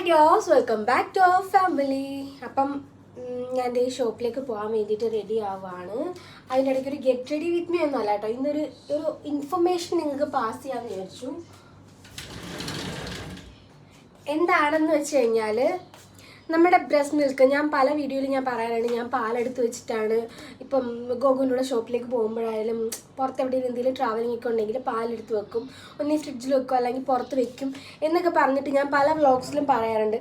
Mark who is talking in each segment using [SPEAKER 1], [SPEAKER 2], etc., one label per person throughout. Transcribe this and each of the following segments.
[SPEAKER 1] Hi welcome back to our family അപ്പം ഞാൻ ഈ ഷോപ്പിലേക്ക് പോകാൻ വേണ്ടിയിട്ട് റെഡി ആവുകയാണ് അതിന്റെ ഇടയ്ക്ക് ഒരു ഗെറ്റ് റെഡി വിത്ത് മീ ഒന്നുമല്ല കേട്ടോ. ഇന്നൊരു ഒരു ഇൻഫർമേഷൻ നിങ്ങൾക്ക് പാസ് ചെയ്യാമെന്ന് വിചാരിച്ചു. എന്താണെന്ന് വെച്ച് കഴിഞ്ഞാൽ നമ്മുടെ ബ്രസ്റ്റ് മിൽക്ക് ഞാൻ പല വീഡിയോയിൽ ഞാൻ പറയാറുണ്ട് ഞാൻ പാലെടുത്ത് വെച്ചിട്ടാണ്. ഇപ്പം ഗോകുലിന്റെ ഷോപ്പിലേക്ക് പോകുമ്പോഴായാലും പുറത്ത് എവിടെയും എന്തെങ്കിലും ട്രാവലിംഗ് ഒക്കെ ഉണ്ടെങ്കിൽ പാലെടുത്ത് വെക്കും. ഒന്നീ ഫ്രിഡ്ജിൽ വെക്കും അല്ലെങ്കിൽ പുറത്ത് വെക്കും എന്നൊക്കെ പറഞ്ഞിട്ട് ഞാൻ പല വ്ളോഗ്സിലും പറയാറുണ്ട്.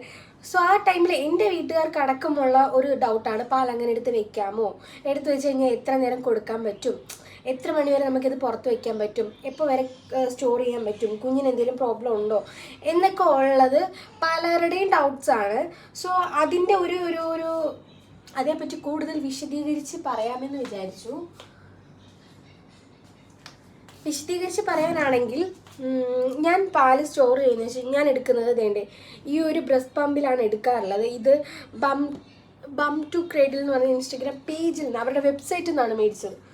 [SPEAKER 1] സോ ആ ടൈമിൽ എന്റെ വീട്ടുകാർക്ക് അടക്കമുള്ള ഒരു ഡൗട്ടാണ് പാൽ അങ്ങനെ എടുത്ത് വെക്കാമോ? എടുത്ത് വെച്ച് കഴിഞ്ഞാൽ എത്ര നേരം കൊടുക്കാൻ പറ്റും? എത്ര മണിവരെ നമുക്കിത് പുറത്ത് വയ്ക്കാൻ പറ്റും? എപ്പോൾ വരെ സ്റ്റോർ ചെയ്യാൻ പറ്റും? കുഞ്ഞിന് എന്തെങ്കിലും പ്രോബ്ലം ഉണ്ടോ? എന്നൊക്കെ ഉള്ളത് പലരുടെയും ഡൗട്ട്സ് ആണ്. സോ അതിന്റെ ഒരു ഒരു ഒരു അതേപ്പറ്റി കൂടുതൽ വിശദീകരിച്ച് പറയാമെന്ന് വിചാരിച്ചു. വിശദീകരിച്ച് പറയാനാണെങ്കിൽ ഞാൻ പാൽ സ്റ്റോർ ചെയ്യുന്ന വെച്ചാൽ ഞാൻ എടുക്കുന്നത് വേണ്ടേ ഈ ഒരു ബ്രസ്റ്റ് പമ്പിലാണ് എടുക്കാറുള്ളത്. ഇത് ബം ബം ടു ക്രേഡിൽ എന്ന് പറഞ്ഞ ഇൻസ്റ്റഗ്രാം പേജിൽ നിന്ന് അവരുടെ വെബ്സൈറ്റിൽ നിന്നാണ് മേടിച്ചത്.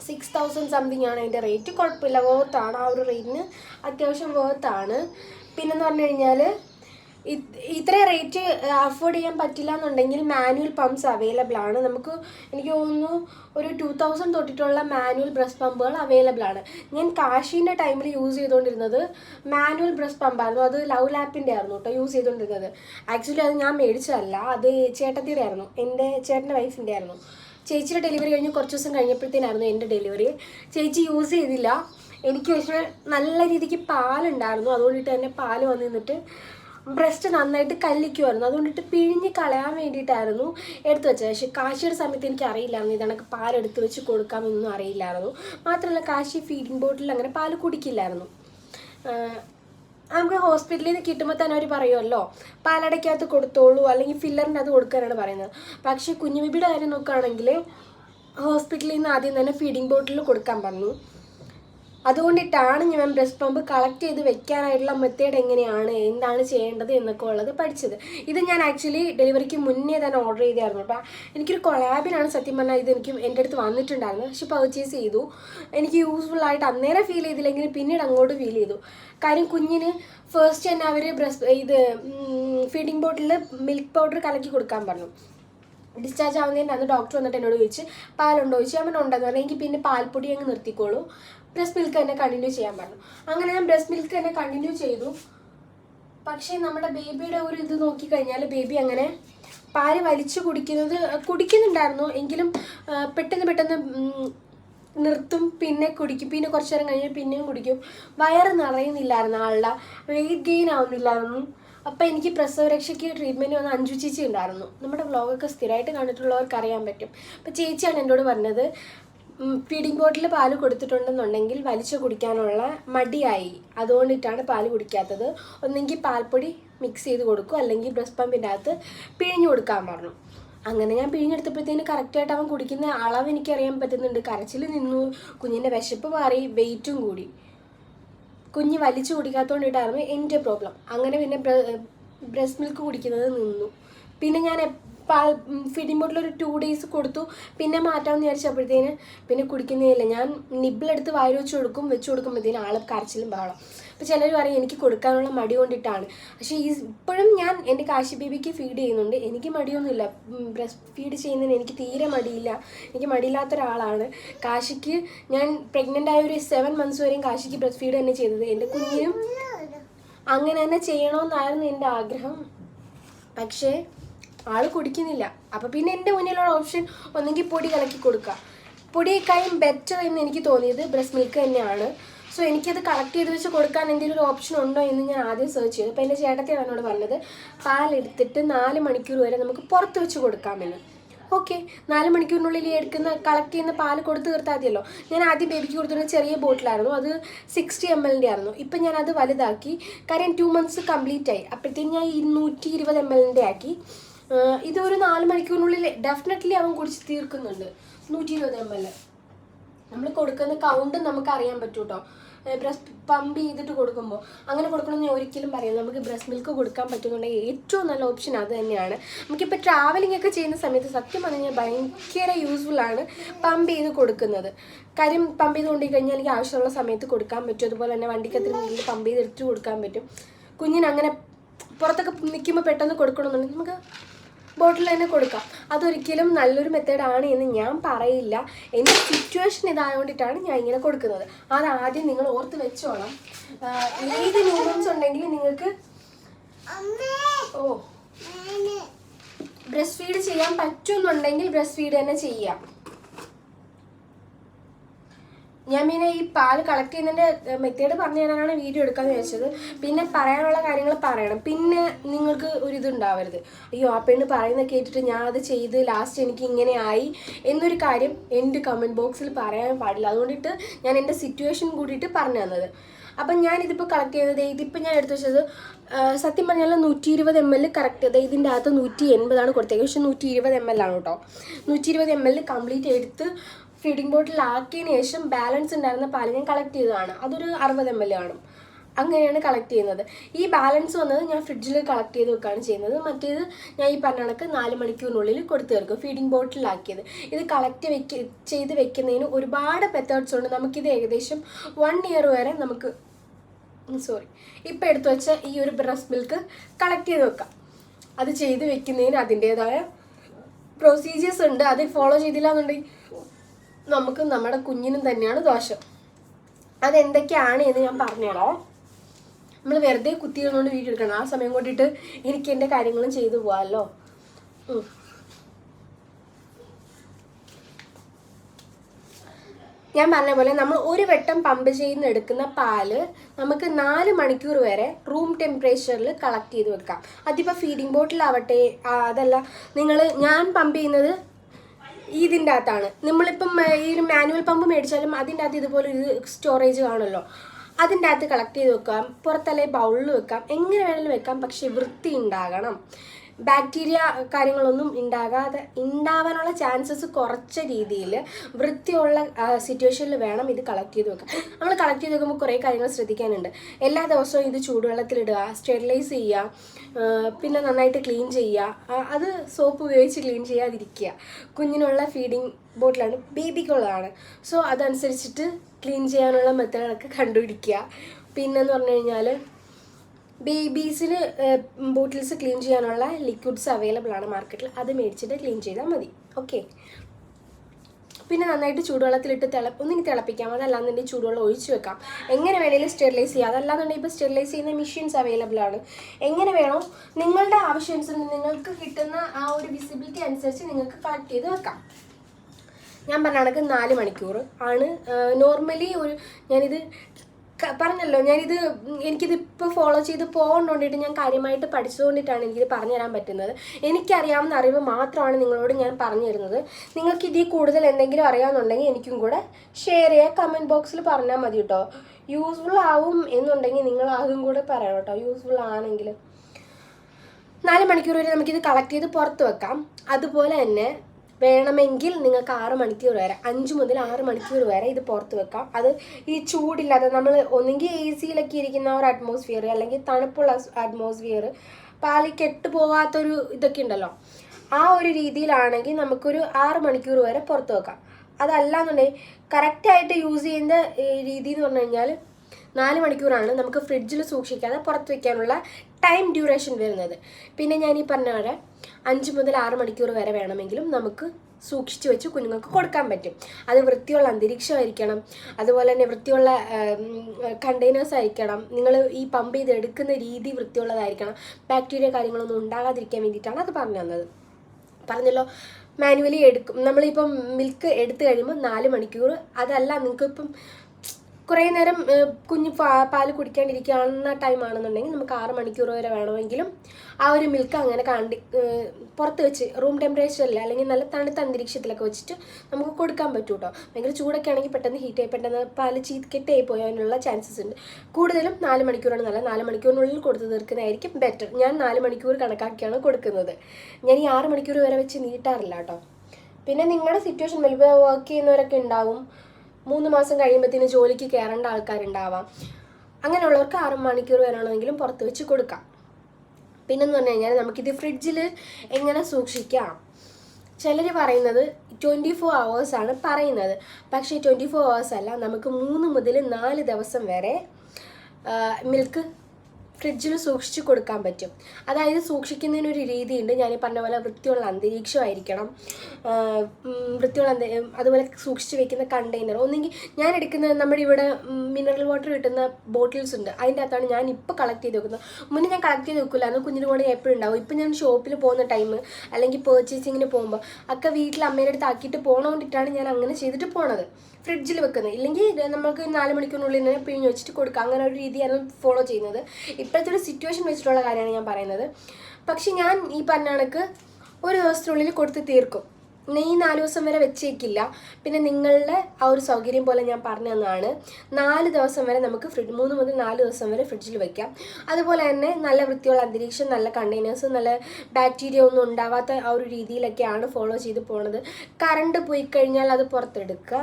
[SPEAKER 1] സിക്സ് തൗസൻഡ് സംതിങ് ആണ് അതിന്റെ റേറ്റ് കുഴപ്പമില്ല വേർത്താണ് ആ ഒരു റേറ്റിന് അത്യാവശ്യം വേർത്താണ് പിന്നെന്ന് പറഞ്ഞു കഴിഞ്ഞാൽ ഇത്ര റേറ്റ് അഫോർഡ് ചെയ്യാൻ പറ്റില്ല എന്നുണ്ടെങ്കിൽ മാനുവൽ പമ്പ്സ് അവൈലബിൾ ആണ്. നമുക്ക് എനിക്ക് തോന്നുന്നു ഒരു ടു തൗസൻഡ് തൊട്ടിട്ടുള്ള മാനുവൽ ബ്രസ്റ്റ് പമ്പുകൾ അവൈലബിൾ ആണ്. ഞാൻ കാശീന്റെ ടൈമിൽ യൂസ് ചെയ്തുകൊണ്ടിരുന്നത് മാനുവൽ ബ്രസ്റ്റ് പമ്പായിരുന്നു അത് ലവ് ലാപ്പിന്റെ ആയിരുന്നു കേട്ടോ യൂസ് ചെയ്തുകൊണ്ടിരുന്നത്. ആക്ച്വലി അത് ഞാൻ മേടിച്ചതല്ല അത് ചേട്ടത്തിയുടെ ആയിരുന്നു. എന്റെ ചേട്ടന്റെ വൈഫിന്റെ ആയിരുന്നു. ചേച്ചിയുടെ ഡെലിവറി കഴിഞ്ഞ് കുറച്ച് ദിവസം കഴിഞ്ഞപ്പോഴത്തേനായിരുന്നു എന്റെ ഡെലിവറി ചേച്ചി യൂസ് ചെയ്തില്ല. എനിക്ക് പക്ഷേ നല്ല രീതിക്ക് പാലുണ്ടായിരുന്നു. അതുകൊണ്ടിട്ട് തന്നെ പാൽ വന്ന് നിന്നിട്ട് ബ്രസ്റ്റ് നന്നായിട്ട് കല്ലിക്കുമായിരുന്നു അതുകൊണ്ടിട്ട് പിഴിഞ്ഞ് കളയാൻ വേണ്ടിയിട്ടായിരുന്നു എടുത്തു വെച്ചത്. പക്ഷേ കാശിയുടെ സമയത്ത് എനിക്ക് അറിയില്ലായിരുന്നു ഇതണക്ക് പാലെടുത്ത് വെച്ച് കൊടുക്കാമെന്നൊന്നും അറിയില്ലായിരുന്നു. മാത്രമല്ല കാശി ഫീഡിംഗ് ബോട്ടിൽ അങ്ങനെ പാൽ കുടിക്കില്ലായിരുന്നു. നമുക്ക് ഹോസ്പിറ്റലിൽ നിന്ന് കിട്ടുമ്പോൾ തന്നെ അവർ പറയുമല്ലോ പാലടയ്ക്കകത്ത് കൊടുത്തോളൂ അല്ലെങ്കിൽ ഫില്ലറിന്റെ അത് കൊടുക്കാനാണ് പറയുന്നത്. പക്ഷേ കുഞ്ഞുബിയുടെ കാര്യം നോക്കുകയാണെങ്കിൽ ഹോസ്പിറ്റലിൽ നിന്ന് ആദ്യം തന്നെ ഫീഡിംഗ് ബോട്ടിൽ കൊടുക്കാൻ പറഞ്ഞു. അതുകൊണ്ടിട്ടാണ് ഞാൻ ബ്രസ്റ്റ് പമ്പ് കളക്ട് ചെയ്ത് വെക്കാനായിട്ടുള്ള മെത്തേഡ് എങ്ങനെയാണ് എന്താണ് ചെയ്യേണ്ടത് എന്നൊക്കെ ഉള്ളത് പഠിച്ചത്. ഇത് ഞാൻ ആക്ച്വലി ഡെലിവറിക്ക് മുന്നേ തന്നെ ഓർഡർ ചെയ്തായിരുന്നു. അപ്പം എനിക്കൊരു കൊളാബിനാണ് സത്യം പറഞ്ഞാൽ ഇത് എനിക്ക് എന്റെ അടുത്ത് വന്നിട്ടുണ്ടായിരുന്നു. പക്ഷെ പർച്ചേസ് ചെയ്തു. എനിക്ക് യൂസ്ഫുൾ ആയിട്ട് അന്നേരം ഫീൽ ചെയ്തില്ലെങ്കിൽ പിന്നീട് അങ്ങോട്ട് ഫീൽ ചെയ്തു. കാര്യം കുഞ്ഞിന് ഫസ്റ്റ് തന്നെ അവർ ബ്രസ്റ്റ് ഇത് ഫീഡിംഗ് ബോട്ടിൽ മിൽക്ക് പൗഡർ കലക്കി കൊടുക്കാൻ പറഞ്ഞു. ഡിസ്ചാർജ് ആവുന്നതിന്റെ അന്ന് ഡോക്ടർ വന്നിട്ട് എന്നോട് ചോദിച്ച് പാലുണ്ടോ? ചോദിച്ചു അവൻ ഉണ്ടെന്ന് പറഞ്ഞു. എനിക്ക് പിന്നെ പാൽപ്പൊടി അങ്ങ് നിർത്തിക്കോളൂ. ബ്രസ്റ്റ് മിൽക്ക് തന്നെ കണ്ടിന്യൂ ചെയ്യാൻ പറഞ്ഞു. അങ്ങനെ ഞാൻ ബ്രസ്റ്റ് മിൽക്ക് തന്നെ കണ്ടിന്യൂ ചെയ്തു. പക്ഷേ നമ്മുടെ ബേബിയുടെ ഒരു ഇത് നോക്കിക്കഴിഞ്ഞാൽ ബേബി അങ്ങനെ പാൽ വലിച്ചു കുടിക്കുന്നത് കുടിക്കുന്നുണ്ടായിരുന്നു. എങ്കിലും പെട്ടെന്ന് പെട്ടെന്ന് നിർത്തും പിന്നെ കുടിക്കും. പിന്നെ കുറച്ച് നേരം കഴിഞ്ഞാൽ പിന്നെയും കുടിക്കും. വയറ് നിറയുന്നില്ലായിരുന്നു ആളുടെ. വെയിറ്റ് ഗെയിൻ ആവുന്നില്ലായിരുന്നു. അപ്പം എനിക്ക് പ്രസവരക്ഷയ്ക്ക് ട്രീറ്റ്മെന്റ് വന്ന അഞ്ചു ചേച്ചി ഉണ്ടായിരുന്നു. നമ്മുടെ വ്ളോഗൊക്കെ സ്ഥിരമായിട്ട് കണ്ടിട്ടുള്ളവർക്ക് അറിയാൻ പറ്റും. അപ്പം ചേച്ചിയാണ് എന്നോട് പറഞ്ഞത് ഫീഡിംഗ് ബോട്ടിൽ പാൽ കൊടുത്തിട്ടുണ്ടെന്നുണ്ടെങ്കിൽ വലിച്ചു കുടിക്കാനുള്ള മടിയായി. അതുകൊണ്ടിട്ടാണ് പാൽ കുടിക്കാത്തത്. ഒന്നെങ്കിൽ പാൽപ്പൊടി മിക്സ് ചെയ്ത് കൊടുക്കും. അല്ലെങ്കിൽ ബ്രസ്റ്റ് പമ്പിന്റെ അകത്ത് പിഴിഞ്ഞു കൊടുക്കാൻ പറഞ്ഞു. അങ്ങനെ ഞാൻ പിഴിഞ്ഞെടുത്തപ്പോഴത്തേന് കറക്റ്റായിട്ട് അവൻ കുടിക്കുന്ന അളവ് എനിക്കറിയാൻ പറ്റുന്നുണ്ട്. കരച്ചിൽ നിന്നു. കുഞ്ഞിന്റെ വിശപ്പ് മാറി. വെയിറ്റും കൂടി. കുഞ്ഞ് വലിച്ചു കുടിക്കാത്തതുകൊണ്ടിട്ടായിരുന്നു എന്റെ പ്രോബ്ലം അങ്ങനെ പിന്നെ ബ്രസ്റ്റ് മിൽക്ക് കുടിക്കുന്നത് നിന്നു. പിന്നെ ഞാൻ ഫീഡിംഗ് ബോട്ടിൽ ഒരു ടു ഡേയ്സ് കൊടുത്തു. പിന്നെ മാറ്റാമെന്ന് വിചാരിച്ചപ്പോഴത്തേന് പിന്നെ കുടിക്കുന്നേയില്ല. ഞാൻ നിബിളെടുത്ത് വായിൽ വെച്ച് കൊടുക്കും വെച്ച് കൊടുക്കുമ്പോഴത്തേന് ആൾ കരച്ചിലും ബഹളം. അപ്പോൾ ചിലർ പറയും എനിക്ക് കൊടുക്കാനുള്ള മടി കൊണ്ടിട്ടാണ്. പക്ഷേ ഈ ഇപ്പോഴും ഞാൻ എന്റെ കാശി ബേബിക്ക് ഫീഡ് ചെയ്യുന്നുണ്ട്. എനിക്ക് മടിയൊന്നുമില്ല. ബ്രസ്റ്റ് ഫീഡ് ചെയ്യുന്നതിന് എനിക്ക് തീരെ മടിയില്ല. എനിക്ക് മടിയില്ലാത്ത ഒരാളാണ് കാശിക്ക് ഞാൻ പ്രഗ്നന്റ് ആയ ഒരു സെവൻ മന്ത്സ് വരെയും കാശിക്ക് ബ്രസ്റ്റ് ഫീഡ് തന്നെ ചെയ്തത്. എന്റെ കുഞ്ഞിനും അങ്ങനെ തന്നെ ചെയ്യണമെന്നായിരുന്നു എന്റെ ആഗ്രഹം. പക്ഷേ ആൾ കുടിക്കുന്നില്ല. അപ്പം പിന്നെ എന്റെ മുന്നിലുള്ള ഓപ്ഷൻ ഒന്നെങ്കിൽ പൊടി കലക്കി കൊടുക്കുക പൊടിയേക്കാളും ബെറ്റർ എന്ന് എനിക്ക് തോന്നിയത് ബ്രസ്റ്റ് മിൽക്ക് തന്നെയാണ്. സോ എനിക്കത് കളക്ട് ചെയ്ത് വെച്ച് കൊടുക്കാൻ എന്തെങ്കിലും ഒരു ഓപ്ഷൻ ഉണ്ടോ എന്ന് ഞാൻ ആദ്യം സെർച്ച് ചെയ്തു. അപ്പോൾ എന്റെ ചേട്ടത്തിയാണ് എന്നോട് പറഞ്ഞത് പാലെടുത്തിട്ട് നാല് മണിക്കൂർ വരെ നമുക്ക് പുറത്ത് വെച്ച് കൊടുക്കാമെന്ന്. ഓക്കെ നാല് മണിക്കൂറിനുള്ളിൽ എടുക്കുന്ന കളക്ട് ചെയ്യുന്ന പാൽ കൊടുത്ത് തീർത്താൽ മതിയല്ലോ. ഞാൻ ആദ്യം ബേബിക്ക് കൊടുത്തിരുന്ന ചെറിയ ബോട്ടിലായിരുന്നു അത് സിക്സ്റ്റി എം എല്ലിന്റെ ആയിരുന്നു. ഇപ്പം ഞാൻ അത് വലുതാക്കി. കാര്യം ടു മന്ത്സ് കംപ്ലീറ്റ് ആയി. അപ്പോഴത്തേക്കും ഞാൻ ഇരുന്നൂറ്റി നൂറ്റി ഇരുപത് എം എല്ലിന്റെ ആക്കി. ഇത് ഒരു നാല് മണിക്കൂറിനുള്ളിൽ ഡെഫിനറ്റ്ലി അവൻ കുടിച്ച് തീർക്കുന്നുണ്ട്. നൂറ്റി ഇരുപത് എം എൽ നമ്മൾ കൊടുക്കുന്ന കൗണ്ട് നമുക്ക് അറിയാൻ പറ്റും കേട്ടോ ബ്രസ്റ്റ് പമ്പ് ചെയ്തിട്ട് കൊടുക്കുമ്പോൾ അങ്ങനെ കൊടുക്കണമെന്ന് ഞാൻ ഒരിക്കലും പറയാം നമുക്ക് ബ്രസ്റ്റ് മിൽക്ക് കൊടുക്കാൻ പറ്റുന്നുണ്ടെങ്കിൽ ഏറ്റവും നല്ല ഓപ്ഷൻ അത് തന്നെയാണ്. നമുക്കിപ്പോൾ ട്രാവലിംഗ് ഒക്കെ ചെയ്യുന്ന സമയത്ത് സത്യം പറഞ്ഞു ഭയങ്കര യൂസ്ഫുൾ ആണ് പമ്പ് ചെയ്ത് കൊടുക്കുന്നത്. കാര്യം പമ്പ് ചെയ്ത് കൊണ്ടു കഴിഞ്ഞാൽ എനിക്ക് ആവശ്യമുള്ള സമയത്ത് കൊടുക്കാൻ പറ്റും. അതുപോലെ തന്നെ വണ്ടിക്കത്തിന് പമ്പ് ചെയ്ത് എടുത്ത് കൊടുക്കാൻ പറ്റും. കുഞ്ഞിന് അങ്ങനെ പുറത്തൊക്കെ നിൽക്കുമ്പോൾ പെട്ടെന്ന് കൊടുക്കണമെന്നുണ്ടെങ്കിൽ നമുക്ക് ബോട്ടിൽ തന്നെ കൊടുക്കാം. അതൊരിക്കലും നല്ലൊരു മെത്തേഡാണ് എന്ന് ഞാൻ പറയില്ല. എന്റെ സിറ്റുവേഷൻ ഇതായതുകൊണ്ടിട്ടാണ് ഞാൻ ഇങ്ങനെ കൊടുക്കുന്നത്. അത് ആദ്യം നിങ്ങൾ ഓർത്ത് വെച്ചോളാം ഏത് ന്യൂമൻസ് ഉണ്ടെങ്കിൽ നിങ്ങൾക്ക് ഓ ബ്രസ്റ്റ് ഫീഡ് ചെയ്യാൻ പറ്റുമെന്നുണ്ടെങ്കിൽ ബ്രസ്റ്റ് ഫീഡ് തന്നെ ചെയ്യാം. ഞാൻ പിന്നെ ഈ പാൽ കളക്ട് ചെയ്യുന്നതിന്റെ മെത്തേഡ് പറഞ്ഞു തരാനാണ് വീഡിയോ എടുക്കാന്ന് വിചാരിച്ചത്. പിന്നെ പറയാനുള്ള കാര്യങ്ങൾ പറയണം. പിന്നെ നിങ്ങൾക്ക് ഒരു ഇത് ഉണ്ടാവരുത് അയ്യോ ആ പെണ്ണ് പറയുന്ന കേട്ടിട്ട് ഞാൻ അത് ചെയ്ത് ലാസ്റ്റ് എനിക്ക് ഇങ്ങനെ ആയി എന്നൊരു കാര്യം എന്റെ കമന്റ് ബോക്സിൽ പറയാൻ പാടില്ല. അതുകൊണ്ടിട്ട് ഞാൻ എന്റെ സിറ്റുവേഷൻ കൂടിയിട്ട് പറഞ്ഞു തന്നത്. അപ്പം ഞാനിതിപ്പോൾ കളക്ട് ചെയ്തത് ഇതിപ്പോൾ ഞാൻ എടുത്തു വെച്ചത് സത്യം പറഞ്ഞാൽ നൂറ്റി ഇരുപത് എം എൽ കറക്റ്റ് ചെയ്ത് ഇതിന്റെ അകത്ത് നൂറ്റി എൺപതാണ് കൊടുത്തേക്കുന്നത് പക്ഷേ നൂറ്റി ഇരുപത് എം എൽ ആണ് കേട്ടോ. നൂറ്റി ഇരുപത് എം എൽ കംപ്ലീറ്റ് എടുത്ത് ഫീഡിംഗ് ബോട്ടിലാക്കിയതിന് ശേഷം ബാലൻസ് ഉണ്ടായിരുന്ന പാൽ ഞാൻ കളക്ട് ചെയ്തതാണ്. അതൊരു അറുപത് എം എൽ ആണ്. അങ്ങനെയാണ് കളക്ട് ചെയ്യുന്നത്. ഈ ബാലൻസ് വന്നത് ഞാൻ ഫ്രിഡ്ജിൽ കളക്ട് ചെയ്ത് വെക്കുകയാണ് ചെയ്യുന്നത്. മറ്റേത് ഞാൻ ഈ പറഞ്ഞ കണക്ക് നാല് മണിക്കൂറിനുള്ളിൽ കൊടുത്തു തീർക്കും. ഫീഡിംഗ് ബോട്ടിലാക്കിയത് ഇത് കളക്ട് വെക്ക ചെയ്ത് വെക്കുന്നതിന് ഒരുപാട് മെത്തേഡ്സ് ഉണ്ട്. നമുക്കിത് ഏകദേശം വൺ ഇയർ വരെ നമുക്ക് സോറി ഇപ്പം എടുത്തു വെച്ച ഈ ഒരു ബ്രസ്റ്റ് മിൽക്ക് കളക്ട് ചെയ്ത് വെക്കാം. അത് ചെയ്ത് വെക്കുന്നതിന് അതിന്റേതായ പ്രൊസീജിയേഴ്സ് ഉണ്ട്. അത് ഫോളോ ചെയ്തില്ല എന്നുണ്ടെങ്കിൽ നമുക്ക് നമ്മുടെ കുഞ്ഞിനും തന്നെയാണ് ദോഷം. അതെന്തൊക്കെയാണ് എന്ന് ഞാൻ പറഞ്ഞോളാം നമ്മൾ വെറുതെ കുത്തിയിരുന്നുകൊണ്ട് വീഡിയോ എടുക്കണം. ആ സമയം കൊണ്ടിട്ട് എനിക്ക് എന്റെ കാര്യങ്ങളും ചെയ്തു പോകാമല്ലോ. ഞാൻ പറഞ്ഞ പോലെ നമ്മൾ ഒരു വട്ടം പമ്പ് ചെയ്യുന്ന എടുക്കുന്ന പാൽ നമുക്ക് നാല് മണിക്കൂർ വരെ റൂം ടെമ്പറേച്ചറിൽ കളക്ട് ചെയ്ത് വെക്കാം. അതിപ്പോൾ ഫീഡിംഗ് ബോട്ടിലാവട്ടെ അതല്ല നിങ്ങൾ ഞാൻ പമ്പ് ചെയ്യുന്നത് ഇതിന്റെ അകത്താണ്. നമ്മളിപ്പം ഈ ഒരു മാനുവൽ പമ്പ് മേടിച്ചാലും അതിന്റെ അകത്ത് ഇതുപോലെ ഒരു സ്റ്റോറേജ് കാണുമല്ലോ. അതിന്റെ അകത്ത് കളക്ട് ചെയ്ത് വെക്കാം. പുറത്തല്ലേ ബൗളിൽ വെക്കാം. എങ്ങനെ വേണമെങ്കിലും വെക്കാം. പക്ഷേ വൃത്തി ഉണ്ടാകണം ബാക്ടീരിയ കാര്യങ്ങളൊന്നും ഉണ്ടാകാതെ ഉണ്ടാവാനുള്ള ചാൻസസ് കുറച്ച രീതിയിൽ വൃത്തിയുള്ള സിറ്റുവേഷനിൽ വേണം ഇത് കളക്ട് ചെയ്ത് വെക്കാൻ. നമ്മൾ കളക്ട് ചെയ്ത് വെക്കുമ്പോൾ കുറേ കാര്യങ്ങൾ ശ്രദ്ധിക്കാനുണ്ട്. എല്ലാ ദിവസവും ഇത് ചൂടുവെള്ളത്തിലിടുക സ്റ്റെറിലൈസ് ചെയ്യുക പിന്നെ നന്നായിട്ട് ക്ലീൻ ചെയ്യുക അത് സോപ്പ് ഉപയോഗിച്ച് ക്ലീൻ ചെയ്യാതിരിക്കുക. കുഞ്ഞിനുള്ള ഫീഡിങ് ബോട്ടിലാണ് ബേബിക്കുള്ളതാണ്. സോ അതനുസരിച്ചിട്ട് ക്ലീൻ ചെയ്യാനുള്ള മെത്തേഡൊക്കെ കണ്ടുപിടിക്കുക. പിന്നെന്ന് പറഞ്ഞു കഴിഞ്ഞാൽ ബേബീസിന് ബോട്ടിൽസ് ക്ലീൻ ചെയ്യാനുള്ള ലിക്വിഡ്സ് അവൈലബിൾ ആണ് മാർക്കറ്റിൽ. അത് മേടിച്ചിട്ട് ക്ലീൻ ചെയ്താൽ മതി. ഓക്കെ? പിന്നെ നന്നായിട്ട് ചൂടുവെള്ളത്തിലിട്ട് തിള ഒന്നിനി തിളപ്പിക്കാം. അതല്ലാന്നുണ്ടെങ്കിൽ ചൂടുവെള്ളം ഒഴിച്ചു വെക്കാം. എങ്ങനെ വേണേലും സ്റ്റെറിലൈസ് ചെയ്യാം. അതല്ലാന്നുണ്ടെങ്കിൽ ഇപ്പോൾ സ്റ്റെറിലൈസ് ചെയ്യുന്ന മെഷീൻസ് അവൈലബിൾ ആണ്. എങ്ങനെ വേണോ നിങ്ങളുടെ ആവശ്യമനുസരിച്ച് നിങ്ങൾക്ക് കിട്ടുന്ന ആ ഒരു വിസിബിലിറ്റി അനുസരിച്ച് നിങ്ങൾക്ക് കളക്ട് ചെയ്ത് വെക്കാം. ഞാൻ പറഞ്ഞ കണക്ക് നാല് മണിക്കൂർ ആണ്. നോർമലി ഒരു ഞാനിത് പറഞ്ഞല്ലോ ഞാനിത് എനിക്കിത് ഇപ്പോൾ ഫോളോ ചെയ്ത് പോകണ്ടോണ്ടിട്ട് ഞാൻ കാര്യമായിട്ട് പഠിച്ചുകൊണ്ടിട്ടാണ് എനിക്കിത് പറഞ്ഞു തരാൻ പറ്റുന്നത്. എനിക്കറിയാവുന്ന അറിവ് മാത്രമാണ് നിങ്ങളോട് ഞാൻ പറഞ്ഞു തരുന്നത്. നിങ്ങൾക്ക് ഇതിൽ കൂടുതൽ എന്തെങ്കിലും അറിയാമെന്നുണ്ടെങ്കിൽ എനിക്കും കൂടെ ഷെയർ ചെയ്യുക. കമന്റ് ബോക്സിൽ പറഞ്ഞാൽ മതി കേട്ടോ യൂസ്ഫുൾ ആവും എന്നുണ്ടെങ്കിൽ നിങ്ങൾ അതും കൂടെ പറയണം കേട്ടോ യൂസ്ഫുൾ ആണെങ്കിൽ നാല് മണിക്കൂർ വരെ നമുക്കിത് കളക്ട് ചെയ്ത് പുറത്ത് വെക്കാം. അതുപോലെ തന്നെ വേണമെങ്കിൽ നിങ്ങൾക്ക് ആറ് മണിക്കൂർ വരെ അഞ്ച് മുതൽ ആറ് മണിക്കൂർ വരെ ഇത് പുറത്ത് വെക്കാം. അത് ഈ ചൂടില്ലാതെ നമ്മൾ ഒന്നെങ്കിൽ എ സിയിലൊക്കെ ഇരിക്കുന്ന ഒരു അറ്റ്മോസ്ഫിയർ അല്ലെങ്കിൽ തണുപ്പുള്ള അറ്റ്മോസ്ഫിയർ പാലി കെട്ട് പോകാത്തൊരു ഇതൊക്കെ ഉണ്ടല്ലോ. ആ ഒരു രീതിയിലാണെങ്കിൽ നമുക്കൊരു ആറ് മണിക്കൂർ വരെ പുറത്ത് വെക്കാം. അതല്ല അതല്ലാന്നുണ്ടെങ്കിൽ കറക്റ്റായിട്ട് യൂസ് ചെയ്യുന്ന രീതി എന്ന് പറഞ്ഞു കഴിഞ്ഞാൽ നാല് മണിക്കൂറാണ് നമുക്ക് ഫ്രിഡ്ജിൽ സൂക്ഷിക്കാതെ പുറത്ത് വെക്കാനുള്ള ടൈം ഡ്യൂറേഷൻ വരുന്നത്. പിന്നെ ഞാൻ ഈ പറഞ്ഞ പോലെ അഞ്ച് മുതൽ ആറ് മണിക്കൂർ വരെ വേണമെങ്കിലും നമുക്ക് സൂക്ഷിച്ച് വെച്ച് കുഞ്ഞുങ്ങൾക്ക് കൊടുക്കാൻ പറ്റും. അത് വൃത്തിയുള്ള അന്തരീക്ഷമായിരിക്കണം അതുപോലെ തന്നെ വൃത്തിയുള്ള കണ്ടെയ്നേഴ്സ് ആയിരിക്കണം. നിങ്ങൾ ഈ പമ്പ് ചെയ്ത് എടുക്കുന്ന രീതി വൃത്തിയുള്ളതായിരിക്കണം. ബാക്ടീരിയ കാര്യങ്ങളൊന്നും ഉണ്ടാകാതിരിക്കാൻ വേണ്ടിയിട്ടാണ് അത് പറഞ്ഞു തന്നത്. പറഞ്ഞല്ലോ മാനുവലി എടുക്കും. നമ്മളിപ്പം മിൽക്ക് എടുത്തു കഴിയുമ്പോൾ നാല് മണിക്കൂർ. അതല്ല നിങ്ങൾക്ക് ഇപ്പം കുറേ നേരം കുഞ്ഞു കുഞ്ഞ് പാ പാൽ കുടിക്കാണ്ടിരിക്കുന്ന ടൈം ആണെന്നുണ്ടെങ്കിൽ നമുക്ക് ആറ് മണിക്കൂർ വരെ വേണമെങ്കിലും ആ ഒരു മിൽക്ക് അങ്ങനെ കണ്ടി പുറത്ത് വെച്ച് റൂം ടെമ്പറേച്ചറിൽ അല്ലെങ്കിൽ നല്ല തണുത്ത അന്തരീക്ഷത്തിലൊക്കെ വെച്ചിട്ട് നമുക്ക് കൊടുക്കാൻ പറ്റും കേട്ടോ ഭയങ്കര ചൂടൊക്കെ ആണെങ്കിൽ പെട്ടെന്ന് ഹീറ്റ് ആയി പെട്ടെന്ന് പാൽ ചീത്ത് കെട്ടായി പോകാനുള്ള ചാൻസസ് ഉണ്ട്. കൂടുതലും നാല് മണിക്കൂറാണ് നല്ല നാല് മണിക്കൂറിനുള്ളിൽ കൊടുത്ത് തീർക്കുന്നതായിരിക്കും ബെറ്റർ ഞാൻ നാല് മണിക്കൂർ കണക്കാക്കിയാണ് കൊടുക്കുന്നത്. ഞാൻ ഈ ആറ് മണിക്കൂർ വരെ വെച്ച് നീട്ടാറില്ല കേട്ടോ പിന്നെ നിങ്ങളുടെ സിറ്റുവേഷൻ വലുപ്പം വർക്ക് ചെയ്യുന്നവരൊക്കെ ഉണ്ടാവും. മൂന്ന് മാസം കഴിയുമ്പോഴത്തേന് ജോലിക്ക് കയറേണ്ട ആൾക്കാരുണ്ടാവാം. അങ്ങനെയുള്ളവർക്ക് ആറ് മണിക്കൂർ വരണമെങ്കിലും പുറത്ത് വെച്ച് കൊടുക്കാം. പിന്നെന്ന് പറഞ്ഞു കഴിഞ്ഞാൽ നമുക്കിത് ഫ്രിഡ്ജിൽ എങ്ങനെ സൂക്ഷിക്കാം? ചിലർ പറയുന്നത് ട്വന്റി ഫോർ ആണ് പറയുന്നത്. പക്ഷേ ട്വന്റി ഫോർ അല്ല നമുക്ക് മൂന്ന് മുതൽ നാല് ദിവസം വരെ മിൽക്ക് ഫ്രിഡ്ജിൽ സൂക്ഷിച്ചു കൊടുക്കാൻ പറ്റും. അതായത് സൂക്ഷിക്കുന്നതിനൊരു രീതിയുണ്ട്. ഞാൻ ഈ പറഞ്ഞ പോലെ വൃത്തിയുള്ള അന്തരീക്ഷമായിരിക്കണം. വൃത്തിയുള്ള അതുപോലെ സൂക്ഷിച്ച് വെക്കുന്ന കണ്ടെയ്നർ. ഒന്നെങ്കിൽ ഞാൻ എടുക്കുന്ന നമ്മുടെ ഇവിടെ മിനറൽ വാട്ടർ കിട്ടുന്ന ബോട്ടിൽസ് ഉണ്ട്. അതിന്റെ അകത്താണ് ഞാൻ ഇപ്പോൾ കളക്ട് ചെയ്ത് വെക്കുന്നത്. മുന്നേ ഞാൻ കളക്ട് ചെയ്ത് വെക്കില്ല അന്ന് കുഞ്ഞിന് കൂടെ എപ്പോഴും ഉണ്ടാവും. ഇപ്പം ഞാൻ ഷോപ്പിൽ പോകുന്ന ടൈം അല്ലെങ്കിൽ പേർച്ചേസിങ്ങിന് പോകുമ്പോൾ ഒക്കെ വീട്ടിൽ അമ്മയുടെ അടുത്ത് ആക്കിയിട്ട് പോകണോണ്ടിട്ടാണ് ഞാൻ അങ്ങനെ ചെയ്തിട്ട് പോണത്. ഫ്രിഡ്ജിൽ വെക്കുന്നത്. ഇല്ലെങ്കിൽ നമുക്ക് നാല് മണിക്കൂറിനുള്ളിൽ തന്നെ പിഴിഞ്ഞ് വെച്ചിട്ട് കൊടുക്കുക. അങ്ങനെ ഒരു രീതിയാണ് ഫോളോ ചെയ്യുന്നത്. ഇപ്പോഴത്തെ ഒരു സിറ്റുവേഷൻ വെച്ചിട്ടുള്ള കാര്യമാണ് ഞാൻ പറയുന്നത്. പക്ഷേ ഞാൻ ഈ പറഞ്ഞ കണക്ക് ഒരു ദിവസത്തിനുള്ളിൽ കൊടുത്ത് തീർക്കും. ഈ നാല് ദിവസം വരെ വെച്ചേക്കില്ല. പിന്നെ നിങ്ങളുടെ ആ ഒരു സൗകര്യം പോലെ ഞാൻ പറഞ്ഞു തന്നതാണ് നാല് ദിവസം വരെ നമുക്ക് ഫ്രിഡ് മൂന്ന് മുതൽ നാല് ദിവസം വരെ ഫ്രിഡ്ജിൽ വെക്കാം. അതുപോലെ തന്നെ നല്ല വൃത്തിയുള്ള അന്തരീക്ഷം നല്ല കണ്ടെയ്നേഴ്സ് നല്ല ബാക്ടീരിയ ഒന്നും ഉണ്ടാവാത്ത ആ ഒരു രീതിയിലൊക്കെയാണ് ഫോളോ ചെയ്ത് പോണത്. കറണ്ട് പോയി കഴിഞ്ഞാൽ അത് പുറത്തെടുക്കുക.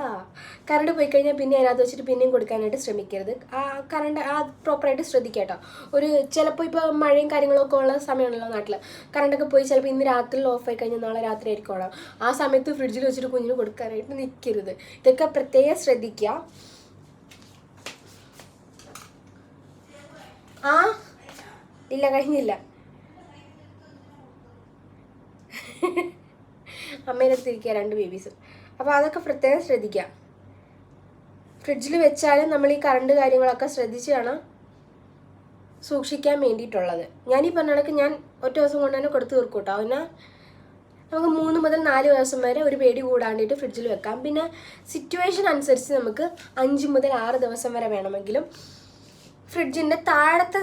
[SPEAKER 1] കറണ്ട് പോയി കഴിഞ്ഞാൽ പിന്നെ അതിനകത്ത് വെച്ചിട്ട് പിന്നെയും കൊടുക്കാനായിട്ട് ശ്രമിക്കരുത്. ആ കറണ്ട് ആ പ്രോപ്പറായിട്ട് ശ്രദ്ധിക്കുക കേട്ടോ ഒരു ചിലപ്പോൾ ഇപ്പോൾ മഴയും കാര്യങ്ങളൊക്കെ ഉള്ള സമയമാണല്ലോ നാട്ടിൽ കറണ്ടൊക്കെ പോയി ചിലപ്പോൾ ഇന്ന് രാത്രി ഓഫ് ആയി കഴിഞ്ഞാൽ നാളെ രാത്രി ആയിരിക്കും ആ സമയത്ത് ഫ്രിഡ്ജിൽ വെച്ചിട്ട് കുഞ്ഞിന് കൊടുക്കാനായിട്ട് നിൽക്കരുത് ഇതൊക്കെ പ്രത്യേകം ശ്രദ്ധിക്കുക ആ? ഇല്ല കഴിഞ്ഞില്ല. അമ്മേനെ തിരിക്കുക രണ്ട് ബേബീസ് അപ്പോൾ അതൊക്കെ പ്രത്യേകം ശ്രദ്ധിക്കുക ഫ്രിഡ്ജിൽ വെച്ചാലും നമ്മൾ ഈ കറണ്ട് കാര്യങ്ങളൊക്കെ ശ്രദ്ധിച്ച് വേണം സൂക്ഷിക്കാൻ വേണ്ടിയിട്ടുള്ളത്. ഞാൻ പറഞ്ഞ കണക്ക് ഞാൻ ഒറ്റ ദിവസം കൊണ്ട് തന്നെ കൊടുത്തു തീർക്കൂട്ടോ. കേട്ടോ പിന്നെ നമുക്ക് മൂന്ന് മുതൽ നാല് ദിവസം വരെ ഒരു പേടി കൂടാണ്ടിട്ട് ഫ്രിഡ്ജിൽ വെക്കാം. പിന്നെ സിറ്റുവേഷൻ അനുസരിച്ച് നമുക്ക് അഞ്ച് മുതൽ ആറ് ദിവസം വരെ വേണമെങ്കിലും ഫ്രിഡ്ജിന്റെ താഴത്തെ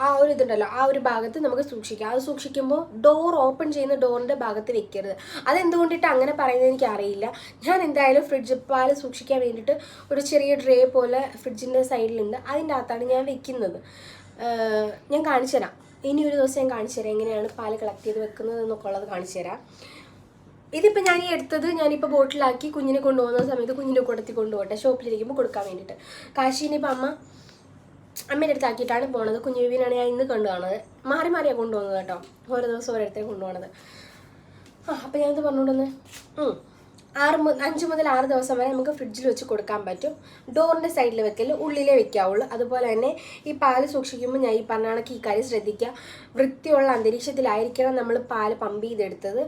[SPEAKER 1] ആ, ഒരു ഇതുണ്ടല്ലോ ആ ഒരു ഭാഗത്ത് നമുക്ക് സൂക്ഷിക്കാം. അത് സൂക്ഷിക്കുമ്പോൾ ഡോർ ഓപ്പൺ ചെയ്യുന്ന ഡോറിന്റെ ഭാഗത്ത് വെക്കരുത്. അതെന്തുകൊണ്ടിട്ട് അങ്ങനെ പറയുന്നത് എനിക്ക് അറിയില്ല ഞാൻ എന്തായാലും ഫ്രിഡ്ജ് പാൽ സൂക്ഷിക്കാൻ വേണ്ടിയിട്ട് ഒരു ചെറിയ ഡ്രേ പോലെ ഫ്രിഡ്ജിന്റെ സൈഡിലുണ്ട് അതിന്റെ അകത്താണ് ഞാൻ വെക്കുന്നത്. ഞാൻ കാണിച്ചു തരാം ഇനി ഒരു ദിവസം ഞാൻ കാണിച്ചു തരാം. എങ്ങനെയാണ് പാൽ കളക്ട് ചെയ്ത് വെക്കുന്നത് എന്നൊക്കെ ഉള്ളത് കാണിച്ചു തരാം. ഇതിപ്പോൾ ഞാൻ ഈ എടുത്തത് ഞാനിപ്പോൾ ബോട്ടിലാക്കി കുഞ്ഞിനെ കൊണ്ടുപോകുന്ന സമയത്ത് കുഞ്ഞിന്റെ കൂടത്തിൽ കൊണ്ടുപോകട്ടെ. ഷോപ്പിലിരിക്കുമ്പോൾ കൊടുക്കാൻ വേണ്ടിയിട്ട്. കാശീനെ ഇപ്പം അമ്മ അമ്മേന്റെ അടുത്താക്കിയിട്ടാണ് പോണത്. കുഞ്ഞു ബീബിനാണ് ഞാൻ ഇന്ന് കൊണ്ടുപോകുന്നത് മാറി മാറിയാണ് കൊണ്ടുപോകുന്നത് കേട്ടോ. ഓരോ ദിവസം ഓരോരുത്തരെ കൊണ്ടുപോകണത് ആ അപ്പോൾ ഞാനിത് പറഞ്ഞുകൊണ്ടുവന്ന്. ആറ് അഞ്ച് മുതൽ ആറ് ദിവസം വരെ നമുക്ക് ഫ്രിഡ്ജിൽ വെച്ച് കൊടുക്കാൻ പറ്റും. ഡോറിന്റെ സൈഡിൽ വെക്കൽ ഉള്ളിലേ വെക്കാവുള്ളൂ. അതുപോലെ തന്നെ ഈ പാൽ സൂക്ഷിക്കുമ്പോൾ ഞാൻ ഈ പറഞ്ഞ കണക്ക് ഈ കാര്യം ശ്രദ്ധിക്കുക വൃത്തിയുള്ള അന്തരീക്ഷത്തിലായിരിക്കണം നമ്മൾ പാൽ പമ്പ് ചെയ്തെടുത്തത്.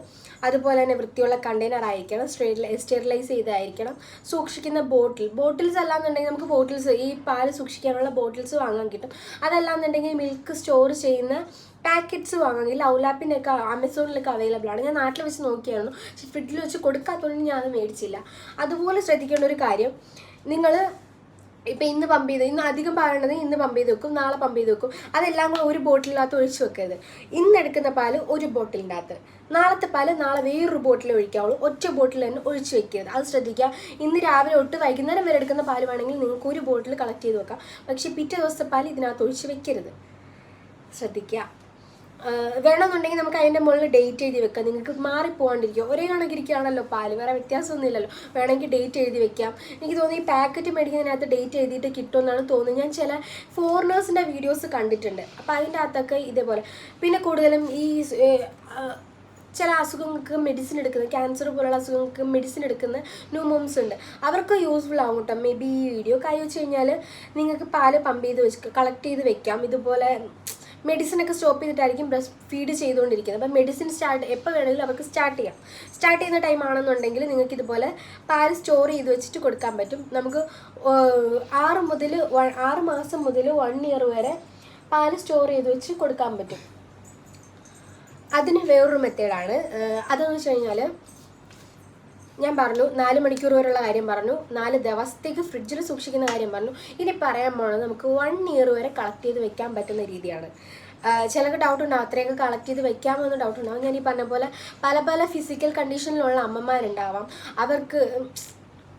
[SPEAKER 1] അതുപോലെ തന്നെ വൃത്തിയുള്ള കണ്ടെയ്നർ ആയിരിക്കണം സ്റ്റെറിലൈ സ്റ്റെറിലൈസ് ചെയ്തായിരിക്കണം. സൂക്ഷിക്കുന്ന ബോട്ടിൽ ബോട്ടിൽസ് അല്ലാന്നുണ്ടെങ്കിൽ നമുക്ക് ബോട്ടിൽസ് ഈ പാൽ സൂക്ഷിക്കാനുള്ള ബോട്ടിൽസ് വാങ്ങാൻ കിട്ടും. അതല്ലാന്നുണ്ടെങ്കിൽ മിൽക്ക് സ്റ്റോർ ചെയ്യുന്ന പാക്കറ്റ്സ് വാങ്ങാമെങ്കിൽ ലൗലാപ്പിന്റെ ഒക്കെ ആമസോണിലൊക്കെ അവൈലബിൾ ആണ്. ഞാൻ നാട്ടിൽ വെച്ച് നോക്കിയായിരുന്നു. പക്ഷേ ഫ്രിഡ്ജിൽ വെച്ച് കൊടുക്കാത്തതുകൊണ്ട് ഞാൻ അത് മേടിച്ചില്ല. അതുപോലെ ശ്രദ്ധിക്കേണ്ട ഒരു കാര്യം നിങ്ങൾ ഇപ്പം ഇന്ന് പമ്പ് ചെയ്ത് ഇന്ന് അധികം പാലുള്ളത് ഇന്ന് പമ്പ് ചെയ്ത് വെക്കും നാളെ പമ്പ് ചെയ്ത് വെക്കും. അതെല്ലാം കൂടെ ഒരു ബോട്ടിലിനകത്ത് ഒഴിച്ചു വെക്കരുത്. ഇന്ന് എടുക്കുന്ന പാൽ ഒരു ബോട്ടിലിന്റെ അകത്ത് നാളത്തെ പാൽ നാളെ വേറൊരു ബോട്ടിൽ ഒഴിക്കാവുള്ളൂ. ഒറ്റ ബോട്ടിൽ തന്നെ ഒഴിച്ച് വെക്കരുത്. അത് ശ്രദ്ധിക്കുക. ഇന്ന് രാവിലെ ഒട്ട് വൈകുന്നേരം വരെ എടുക്കുന്ന പാൽ വേണമെങ്കിൽ നിങ്ങൾക്ക് ഒരു ബോട്ടിൽ കളക്ട് ചെയ്ത് വെക്കാം. പക്ഷേ പിറ്റേ ദിവസത്തെ പാൽ ഇതിനകത്ത് ഒഴിച്ച് വെക്കരുത്. ശ്രദ്ധിക്കുക. വേണമെന്നുണ്ടെങ്കിൽ നമുക്ക് അതിന്റെ മുകളിൽ ഡേറ്റ് എഴുതി വെക്കാം. നിങ്ങൾക്ക് മാറിപ്പോകാണ്ടിരിക്കുക ഒരേ കണക്കിരിക്കുകയാണല്ലോ പാൽ. വേറെ വ്യത്യാസമൊന്നും ഇല്ലല്ലോ വേണമെങ്കിൽ ഡേറ്റ് എഴുതി വെക്കാം. എനിക്ക് തോന്നുന്നു ഈ പാക്കറ്റ് മേടിക്കുന്നതിനകത്ത് ഡേറ്റ് എഴുതിയിട്ട് കിട്ടുമെന്നാണ് തോന്നുന്നത്. ഞാൻ ചില ഫോറിനേഴ്സിന്റെ വീഡിയോസ് കണ്ടിട്ടുണ്ട്. അപ്പോൾ അതിന്റെ അകത്തൊക്കെ ഇതേപോലെ. പിന്നെ കൂടുതലും ഈ ചില അസുഖങ്ങൾക്ക് മെഡിസിൻ എടുക്കുന്ന ക്യാൻസർ പോലുള്ള അസുഖങ്ങൾക്ക് മെഡിസിൻ എടുക്കുന്ന ന്യൂ മോംസ് ഉണ്ട്. അവർക്ക് യൂസ്ഫുൾ ആവും കേട്ടോ. മേ ബി ഈ വീഡിയോ കാര്യം വെച്ച് കഴിഞ്ഞാൽ നിങ്ങൾക്ക് പാൽ പമ്പ് ചെയ്ത് വെച്ച് കളക്ട് ചെയ്ത് വെക്കാം. ഇതുപോലെ മെഡിസിൻ ഒക്കെ സ്റ്റോപ്പ് ചെയ്തിട്ടായിരിക്കും ബ്രസ്റ്റ് ഫീഡ് ചെയ്തുകൊണ്ടിരിക്കുന്നത്. അപ്പം മെഡിസിൻ സ്റ്റാർട്ട് എപ്പോൾ വേണമെങ്കിലും അവർക്ക് സ്റ്റാർട്ട് ചെയ്യാം. സ്റ്റാർട്ട് ചെയ്യുന്ന ടൈം ആണെന്നുണ്ടെങ്കിൽ നിങ്ങൾക്ക് ഇതുപോലെ പാൽ സ്റ്റോർ ചെയ്ത് വെച്ചിട്ട് കൊടുക്കാൻ പറ്റും. നമുക്ക് ആറ് മുതൽ ആറ് മാസം മുതൽ വൺ ഇയർ വരെ പാൽ സ്റ്റോർ ചെയ്ത് വെച്ച് കൊടുക്കാൻ പറ്റും. അതിന് വേറൊരു മെത്തേഡാണ് അതെന്ന് വെച്ച് കഴിഞ്ഞാൽ ഞാൻ പറഞ്ഞു നാല് മണിക്കൂർ വരെയുള്ള കാര്യം പറഞ്ഞു നാല് ദിവസത്തേക്ക് ഫ്രിഡ്ജിൽ സൂക്ഷിക്കുന്ന കാര്യം പറഞ്ഞു. ഇനി പറയാൻ പോണത് നമുക്ക് വൺ ഇയർ വരെ കളക്ട് ചെയ്ത് വെക്കാൻ പറ്റുന്ന രീതിയാണ്. ചിലക്ക് ഡൗട്ട് ഉണ്ടാവും അത്രയൊക്കെ കളക്ട് ചെയ്ത് വെക്കാമോ എന്ന് ഡൗട്ട് ഉണ്ടാവും. ഞാൻ ഈ പറഞ്ഞ പോലെ പല പല ഫിസിക്കൽ കണ്ടീഷനിലുള്ള അമ്മമാരുണ്ടാവാം. അവർക്ക്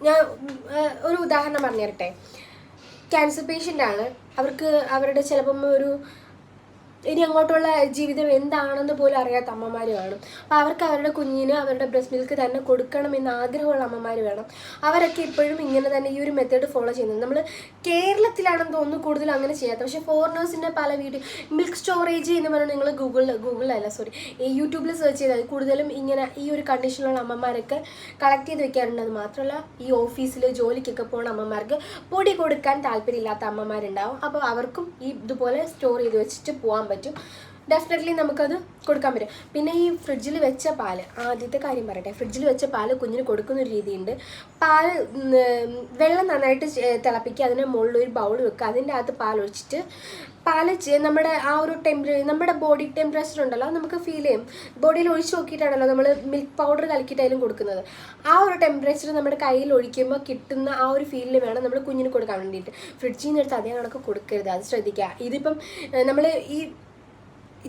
[SPEAKER 1] ഞാൻ ഒരു ഉദാഹരണം പറഞ്ഞു തരട്ടെ ക്യാൻസർ പേഷ്യന്റ് ആണ്. അവർക്ക് അവരുടെ ചിലപ്പം ഒരു ഇനി അങ്ങോട്ടുള്ള ജീവിതം എന്താണെന്ന് പോലും അറിയാത്ത അമ്മമാർ വേണം. അപ്പോൾ അവർക്ക് അവരുടെ കുഞ്ഞിന് അവരുടെ ബ്രസ്റ്റ് മിൽക്ക് തന്നെ കൊടുക്കണം കൊടുക്കണമെന്ന് ആഗ്രഹമുള്ള അമ്മമാർ വേണം. അവരൊക്കെ ഇപ്പോഴും ഇങ്ങനെ തന്നെ ഈ ഒരു മെത്തേഡ് ഫോളോ ചെയ്യുന്നത്. നമ്മൾ കേരളത്തിലാണെന്ന് തോന്നുന്നു കൂടുതൽ അങ്ങനെ ചെയ്യാത്ത. പക്ഷേ ഫോറിനേഴ്സിന്റെ പല വീഡിയോ മിൽക്ക് സ്റ്റോറേജ് എന്ന് പറഞ്ഞാൽ നിങ്ങൾ ഗൂഗിളിൽ ഗൂഗിളിലല്ല സോറി യൂട്യൂബിൽ സെർച്ച് ചെയ്താൽ കൂടുതലും ഇങ്ങനെ ഈ ഒരു കണ്ടീഷനിലുള്ള അമ്മമാരൊക്കെ കളക്ട് ചെയ്ത് വെക്കാറുണ്ട്. അത് മാത്രമല്ല ഈ ഓഫീസിൽ ജോലിക്കൊക്കെ പോകുന്ന അമ്മമാർക്ക് പൊടി കൊടുക്കാൻ താല്പര്യമില്ലാത്ത അമ്മമാരുണ്ടാവും. അപ്പോൾ അവർക്കും ഈ ഇതുപോലെ സ്റ്റോർ ചെയ്ത് വെച്ചിട്ട് പോകാൻ പറ്റും. ഡെഫിനറ്റ്ലി നമുക്കത് കൊടുക്കാൻ പറ്റും. പിന്നെ ഈ ഫ്രിഡ്ജിൽ വെച്ച പാൽ ആദ്യത്തെ കാര്യം പറയട്ടെ. ഫ്രിഡ്ജിൽ വെച്ച പാൽ കുഞ്ഞിന് കൊടുക്കുന്ന ഒരു രീതിയുണ്ട്. ഉം, വെള്ളം നന്നായിട്ട് തിളപ്പിക്കുക അതിന് മുകളിൽ ഒരു ബൗൾ വെക്കുക അതിന്റെ അകത്ത് പാൽ ഒഴിച്ചിട്ട് ചെ- നമ്മുടെ ആ ഒരു ടെമ്പറേ നമ്മുടെ ബോഡി ടെമ്പറേച്ചർ ഉണ്ടല്ലോ നമുക്ക് ഫീൽ ചെയ്യും. ബോഡിയിൽ ഒഴിച്ച് നോക്കിയിട്ടാണല്ലോ നമ്മൾ മിൽക്ക് പൗഡർ കലക്കിയിട്ടായാലും കൊടുക്കുന്നത്. ആ ഒരു ടെമ്പറേച്ചർ നമ്മുടെ കയ്യിൽ ഒഴിക്കുമ്പോൾ കിട്ടുന്ന ആ ഒരു ഫീലിൽ വേണം നമ്മൾ കുഞ്ഞിന് കൊടുക്കാൻ വേണ്ടിയിട്ട്. ഫ്രിഡ്ജിൽ നിന്ന് എടുത്ത് അതേ കണക്ക് കൊടുക്കരുത്. അത് ശ്രദ്ധിക്കുക. ഇതിപ്പം നമ്മൾ ഈ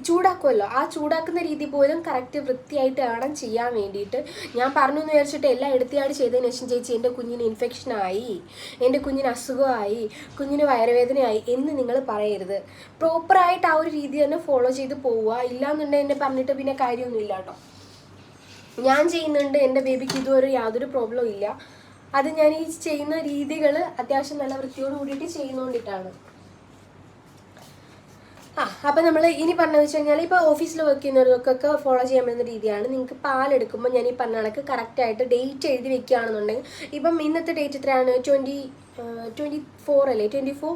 [SPEAKER 1] ചൂടാക്കുമല്ലോ. ആ ചൂടാക്കുന്ന രീതി പോലും കറക്റ്റ് വൃത്തിയായിട്ട് വേണം ചെയ്യാൻ വേണ്ടിയിട്ട്. ഞാൻ പറഞ്ഞു എന്ന് വിചാരിച്ചിട്ട് എല്ലാം എടുത്തിയാട് ചെയ്തതിന് ശേഷം ചേച്ചി എന്റെ കുഞ്ഞിന് ഇൻഫെക്ഷനായി എന്റെ കുഞ്ഞിന് അസുഖമായി. കുഞ്ഞിന് വയറുവേദനയായി എന്ന് നിങ്ങൾ പറയരുത്. പ്രോപ്പറായിട്ട് ആ ഒരു രീതി തന്നെ ഫോളോ ചെയ്ത് പോവുക. ഇല്ലാന്നുണ്ടെങ്കിൽ എന്നെ പറഞ്ഞിട്ട് പിന്നെ കാര്യമൊന്നുമില്ല കേട്ടോ. ഞാൻ ചെയ്യുന്നുണ്ട്. എന്റെ ബേബിക്ക് ഇതുവരെ യാതൊരു പ്രോബ്ലവും ഇല്ല. അത് ഞാൻ ഈ ചെയ്യുന്ന രീതികൾ അത്യാവശ്യം നല്ല വൃത്തിയോട് കൂടിയിട്ട് ചെയ്യുന്നതുകൊണ്ടിട്ടാണ് ആ അപ്പം നമ്മൾ ഇനി പറഞ്ഞതെന്ന് വെച്ച് കഴിഞ്ഞാൽ ഇപ്പോൾ ഓഫീസിൽ വർക്ക് ചെയ്യുന്നവർക്കൊക്കെ ഫോളോ ചെയ്യാൻ പറ്റുന്ന രീതിയാണ്. നിങ്ങൾക്ക് പാലെടുക്കുമ്പോൾ ഞാൻ ഈ പറഞ്ഞ കണക്ക് കറക്റ്റായിട്ട് ഡേറ്റ് എഴുതി വെക്കുകയാണെന്നുണ്ടെങ്കിൽ ഇപ്പം ഇന്നത്തെ ഡേറ്റ് എത്രയാണ്? ട്വന്റി ട്വന്റി ഫോർ അല്ലേ? ട്വന്റി ഫോർ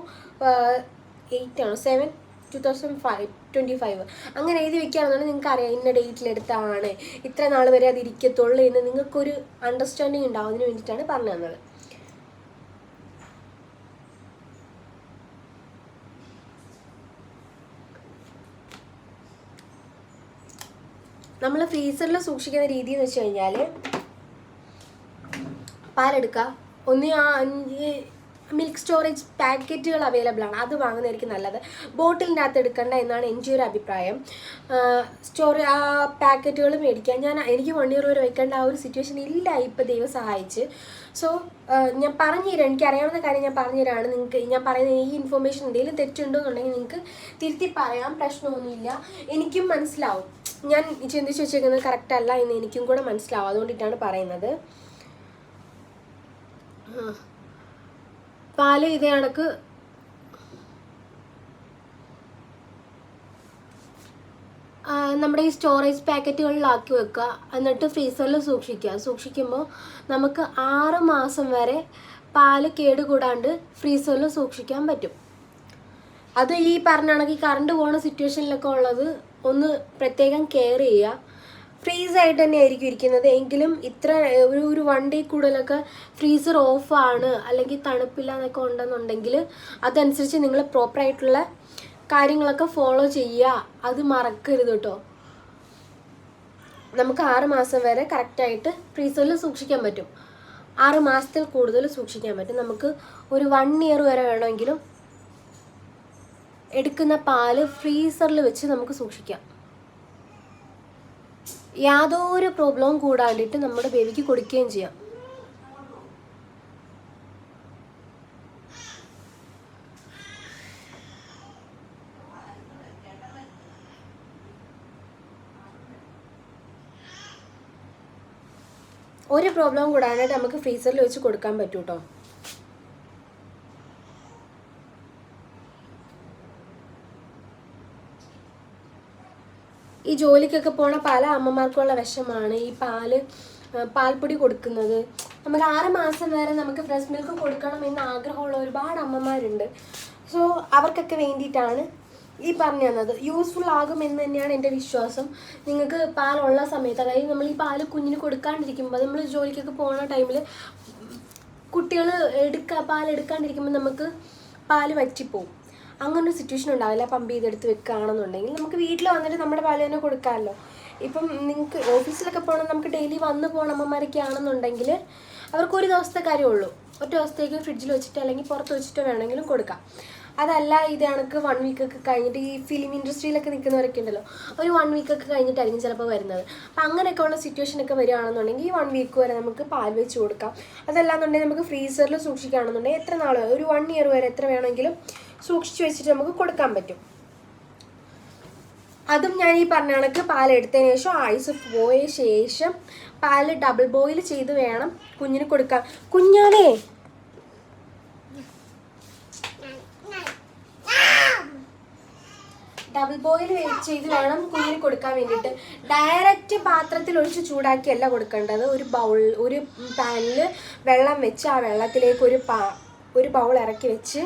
[SPEAKER 1] എയ്റ്റ് ആണോ? Seven two thousand five twenty five അങ്ങനെ എഴുതി വെക്കുകയാണെന്നുണ്ടെങ്കിൽ നിങ്ങൾക്ക് അറിയാം ഇന്ന ഡേറ്റിലെടുത്താണ് ഇത്ര നാൾ വരെ അത് ഇരിക്കത്തുള്ളൂ എന്ന് നിങ്ങൾക്കൊരു അണ്ടർസ്റ്റാൻഡിങ് ഉണ്ടാവുന്നതിന് വേണ്ടിയിട്ടാണ് പറഞ്ഞു തന്നത് നമ്മൾ ഫ്രീസറിൽ സൂക്ഷിക്കുന്ന രീതി എന്ന് വെച്ച് കഴിഞ്ഞാൽ പാലെടുക്കുക. ഒന്ന് ആ അഞ്ച് മിൽക്ക് സ്റ്റോറേജ് പാക്കറ്റുകൾ അവൈലബിൾ ആണ്. അത് വാങ്ങുന്നതായിരിക്കും നല്ലത്. ബോട്ടിലിന്റെ അകത്ത് എടുക്കണ്ട എന്നാണ് എന്റെ ഒരു അഭിപ്രായം. സ്റ്റോർ ആ പാക്കറ്റുകൾ മേടിക്കാൻ ഞാൻ എനിക്ക് വൺ ഇയർ വരെ വെക്കേണ്ട ആ ഒരു സിറ്റുവേഷൻ ഇല്ല. ഇപ്പോൾ ദൈവം സഹായിച്ച്. സോ ഞാൻ പറഞ്ഞു പറഞ്ഞുതരാം എനിക്ക് അറിയാവുന്ന കാര്യം ഞാൻ പറഞ്ഞുതരാണ് നിങ്ങൾക്ക് ഞാൻ പറയുന്ന ഈ ഇൻഫർമേഷൻ എന്തെങ്കിലും തെറ്റുണ്ടോയെന്നുണ്ടെങ്കിൽ നിങ്ങൾക്ക് തിരുത്തി പറയാം. പ്രശ്നമൊന്നുമില്ല. എനിക്കും മനസ്സിലാവും. ഞാൻ ചിന്തിച്ച് വെച്ചേക്കുന്നത് കറക്റ്റ് അല്ല എന്ന് എനിക്കും കൂടെ മനസ്സിലാവും. അതുകൊണ്ടിട്ടാണ് പറയുന്നത്. പാൽ ഇതേ കണക്ക് നമ്മുടെ ഈ സ്റ്റോറേജ് പാക്കറ്റുകളിലാക്കി വെക്കുക. എന്നിട്ട് ഫ്രീസറിൽ സൂക്ഷിക്കുക. സൂക്ഷിക്കുമ്പോൾ നമുക്ക് ആറ് മാസം വരെ പാൽ കേടുകൂടാണ്ട് ഫ്രീസറിൽ സൂക്ഷിക്കാൻ പറ്റും. അത് ഈ പറഞ്ഞ കണക്ക് കറണ്ട് പോകുന്ന സിറ്റുവേഷനിലൊക്കെ ഉള്ളത് ഒന്ന് പ്രത്യേകം കെയർ ചെയ്യുക. ഫ്രീസ് ആയിട്ട് തന്നെ ആയിരിക്കും ഇരിക്കുന്നത്. എങ്കിലും ഇത്ര ഒരു ഒരു വൺ ഡേ കൂടുതലൊക്കെ ഫ്രീസർ ഓഫാണ് അല്ലെങ്കിൽ തണുപ്പില്ല എന്നൊക്കെ ഉണ്ടെന്നുണ്ടെങ്കിൽ അതനുസരിച്ച് നിങ്ങൾ പ്രോപ്പറായിട്ടുള്ള കാര്യങ്ങളൊക്കെ ഫോളോ ചെയ്യുക. അത് മറക്കരുത് കേട്ടോ നമുക്ക് ആറ് മാസം വരെ കറക്റ്റായിട്ട് ഫ്രീസറിൽ സൂക്ഷിക്കാൻ പറ്റും. ആറ് മാസത്തിൽ കൂടുതൽ സൂക്ഷിക്കാൻ പറ്റും. നമുക്ക് ഒരു വൺ ഇയർ വരെ വേണമെങ്കിലും എടുക്കുന്ന പാൽ ഫ്രീസറിൽ വെച്ച് നമുക്ക് സൂക്ഷിക്കാം. യാതൊരു പ്രോബ്ലവും കൂടാണ്ടിട്ട് നമ്മുടെ ബേബിക്ക് കൊടുക്കുകയും ചെയ്യാം. ഒരു പ്രോബ്ലം കൂടാനായിട്ട് നമുക്ക് ഫ്രീസറിൽ വെച്ച് കൊടുക്കാൻ പറ്റൂ കേട്ടോ ഈ ജോലിക്കൊക്കെ പോണ പല അമ്മമാർക്കുള്ള വിഷമാണ് ഈ പാൽ പാൽപ്പൊടി കൊടുക്കുന്നത്. നമുക്ക് ആറ് മാസം വരെ നമുക്ക് ഫ്രഷ് മിൽക്ക് കൊടുക്കണം എന്ന് ആഗ്രഹമുള്ള ഒരുപാട് അമ്മമാരുണ്ട്. സോ അവർക്കൊക്കെ വേണ്ടിയിട്ടാണ് ഈ പറഞ്ഞു തന്നത്. യൂസ്ഫുൾ ആകും എന്ന് തന്നെയാണ് എന്റെ വിശ്വാസം. നിങ്ങൾക്ക് പാലുള്ള സമയത്ത് അതായത് നമ്മൾ ഈ പാൽ കുഞ്ഞിന് കൊടുക്കാണ്ടിരിക്കുമ്പോൾ നമ്മൾ ജോലിക്കൊക്കെ പോകുന്ന ടൈമിൽ കുട്ടികൾ എടുക്കുക പാൽ എടുക്കാണ്ടിരിക്കുമ്പോൾ നമുക്ക് പാൽ വറ്റിപ്പോവും. അങ്ങനൊരു സിറ്റുവേഷൻ ഉണ്ടാവില്ല. പമ്പ് ചെയ്തെടുത്ത് വെക്കുകയാണെന്നുണ്ടെങ്കിൽ നമുക്ക് വീട്ടിൽ വന്നിട്ട് നമ്മുടെ പാൽ തന്നെ കൊടുക്കാമല്ലോ. ഇപ്പം നിങ്ങൾക്ക് ഓഫീസിലൊക്കെ പോകണം നമുക്ക് ഡെയിലി വന്ന് പോകണം അമ്മമാരൊക്കെ ആണെന്നുണ്ടെങ്കിൽ അവർക്ക് ഒരു ദിവസത്തെ കാര്യമുള്ളൂ ഒറ്റ ദിവസത്തേക്ക് ഫ്രിഡ്ജിൽ വെച്ചിട്ട് അല്ലെങ്കിൽ പുറത്ത് വെച്ചിട്ട് വേണമെങ്കിലും കൊടുക്കാം. അതല്ല ഇത് കണക്ക് വൺ വീക്കൊക്കെ കഴിഞ്ഞിട്ട് ഈ ഫിലിം ഇൻഡസ്ട്രിയിലൊക്കെ നിൽക്കുന്നവരൊക്കെ ഉണ്ടല്ലോ. ഒരു വൺ വീക്കൊക്കെ കഴിഞ്ഞിട്ടായിരിക്കും ചിലപ്പോൾ വരുന്നത്. അപ്പം അങ്ങനെയൊക്കെ ഉള്ള സിറ്റുവേഷനൊക്കെ വരികയാണെന്നുണ്ടെങ്കിൽ ഈ വൺ വീക്ക് വരെ നമുക്ക് പാൽ വെച്ച് കൊടുക്കാം. അതല്ലാന്നുണ്ടെങ്കിൽ നമുക്ക് ഫ്രീസറിൽ സൂക്ഷിക്കുകയാണെന്നുണ്ടെങ്കിൽ എത്ര നാൾ ഒരു വൺ ഇയർ വരെ എത്ര വേണമെങ്കിലും സൂക്ഷിച്ച് വെച്ചിട്ട് നമുക്ക് കൊടുക്കാൻ പറ്റും. അതും ഞാൻ ഈ പറഞ്ഞ കണക്ക് പാലെടുത്തതിന് ശേഷം ആയുസ് പോയ ശേഷം പാൽ ഡബിൾ ബോയിൽ ചെയ്ത് വേണം കുഞ്ഞിന് കൊടുക്കാൻ. കുഞ്ഞാണേ ഡബിൾ ബോയിൽ ചെയ്ത് വേണം കുഞ്ഞിന് കൊടുക്കാൻ വേണ്ടിയിട്ട്. ഡയറക്റ്റ് പാത്രത്തിൽ ഒഴിച്ച് ചൂടാക്കിയല്ല കൊടുക്കേണ്ടത്. ഒരു ബൗൾ ഒരു പാനിൽ വെള്ളം വെച്ച് ആ വെള്ളത്തിലേക്ക് ഒരു പാ ഒരു ബൗൾ ഇറക്കി വെച്ച്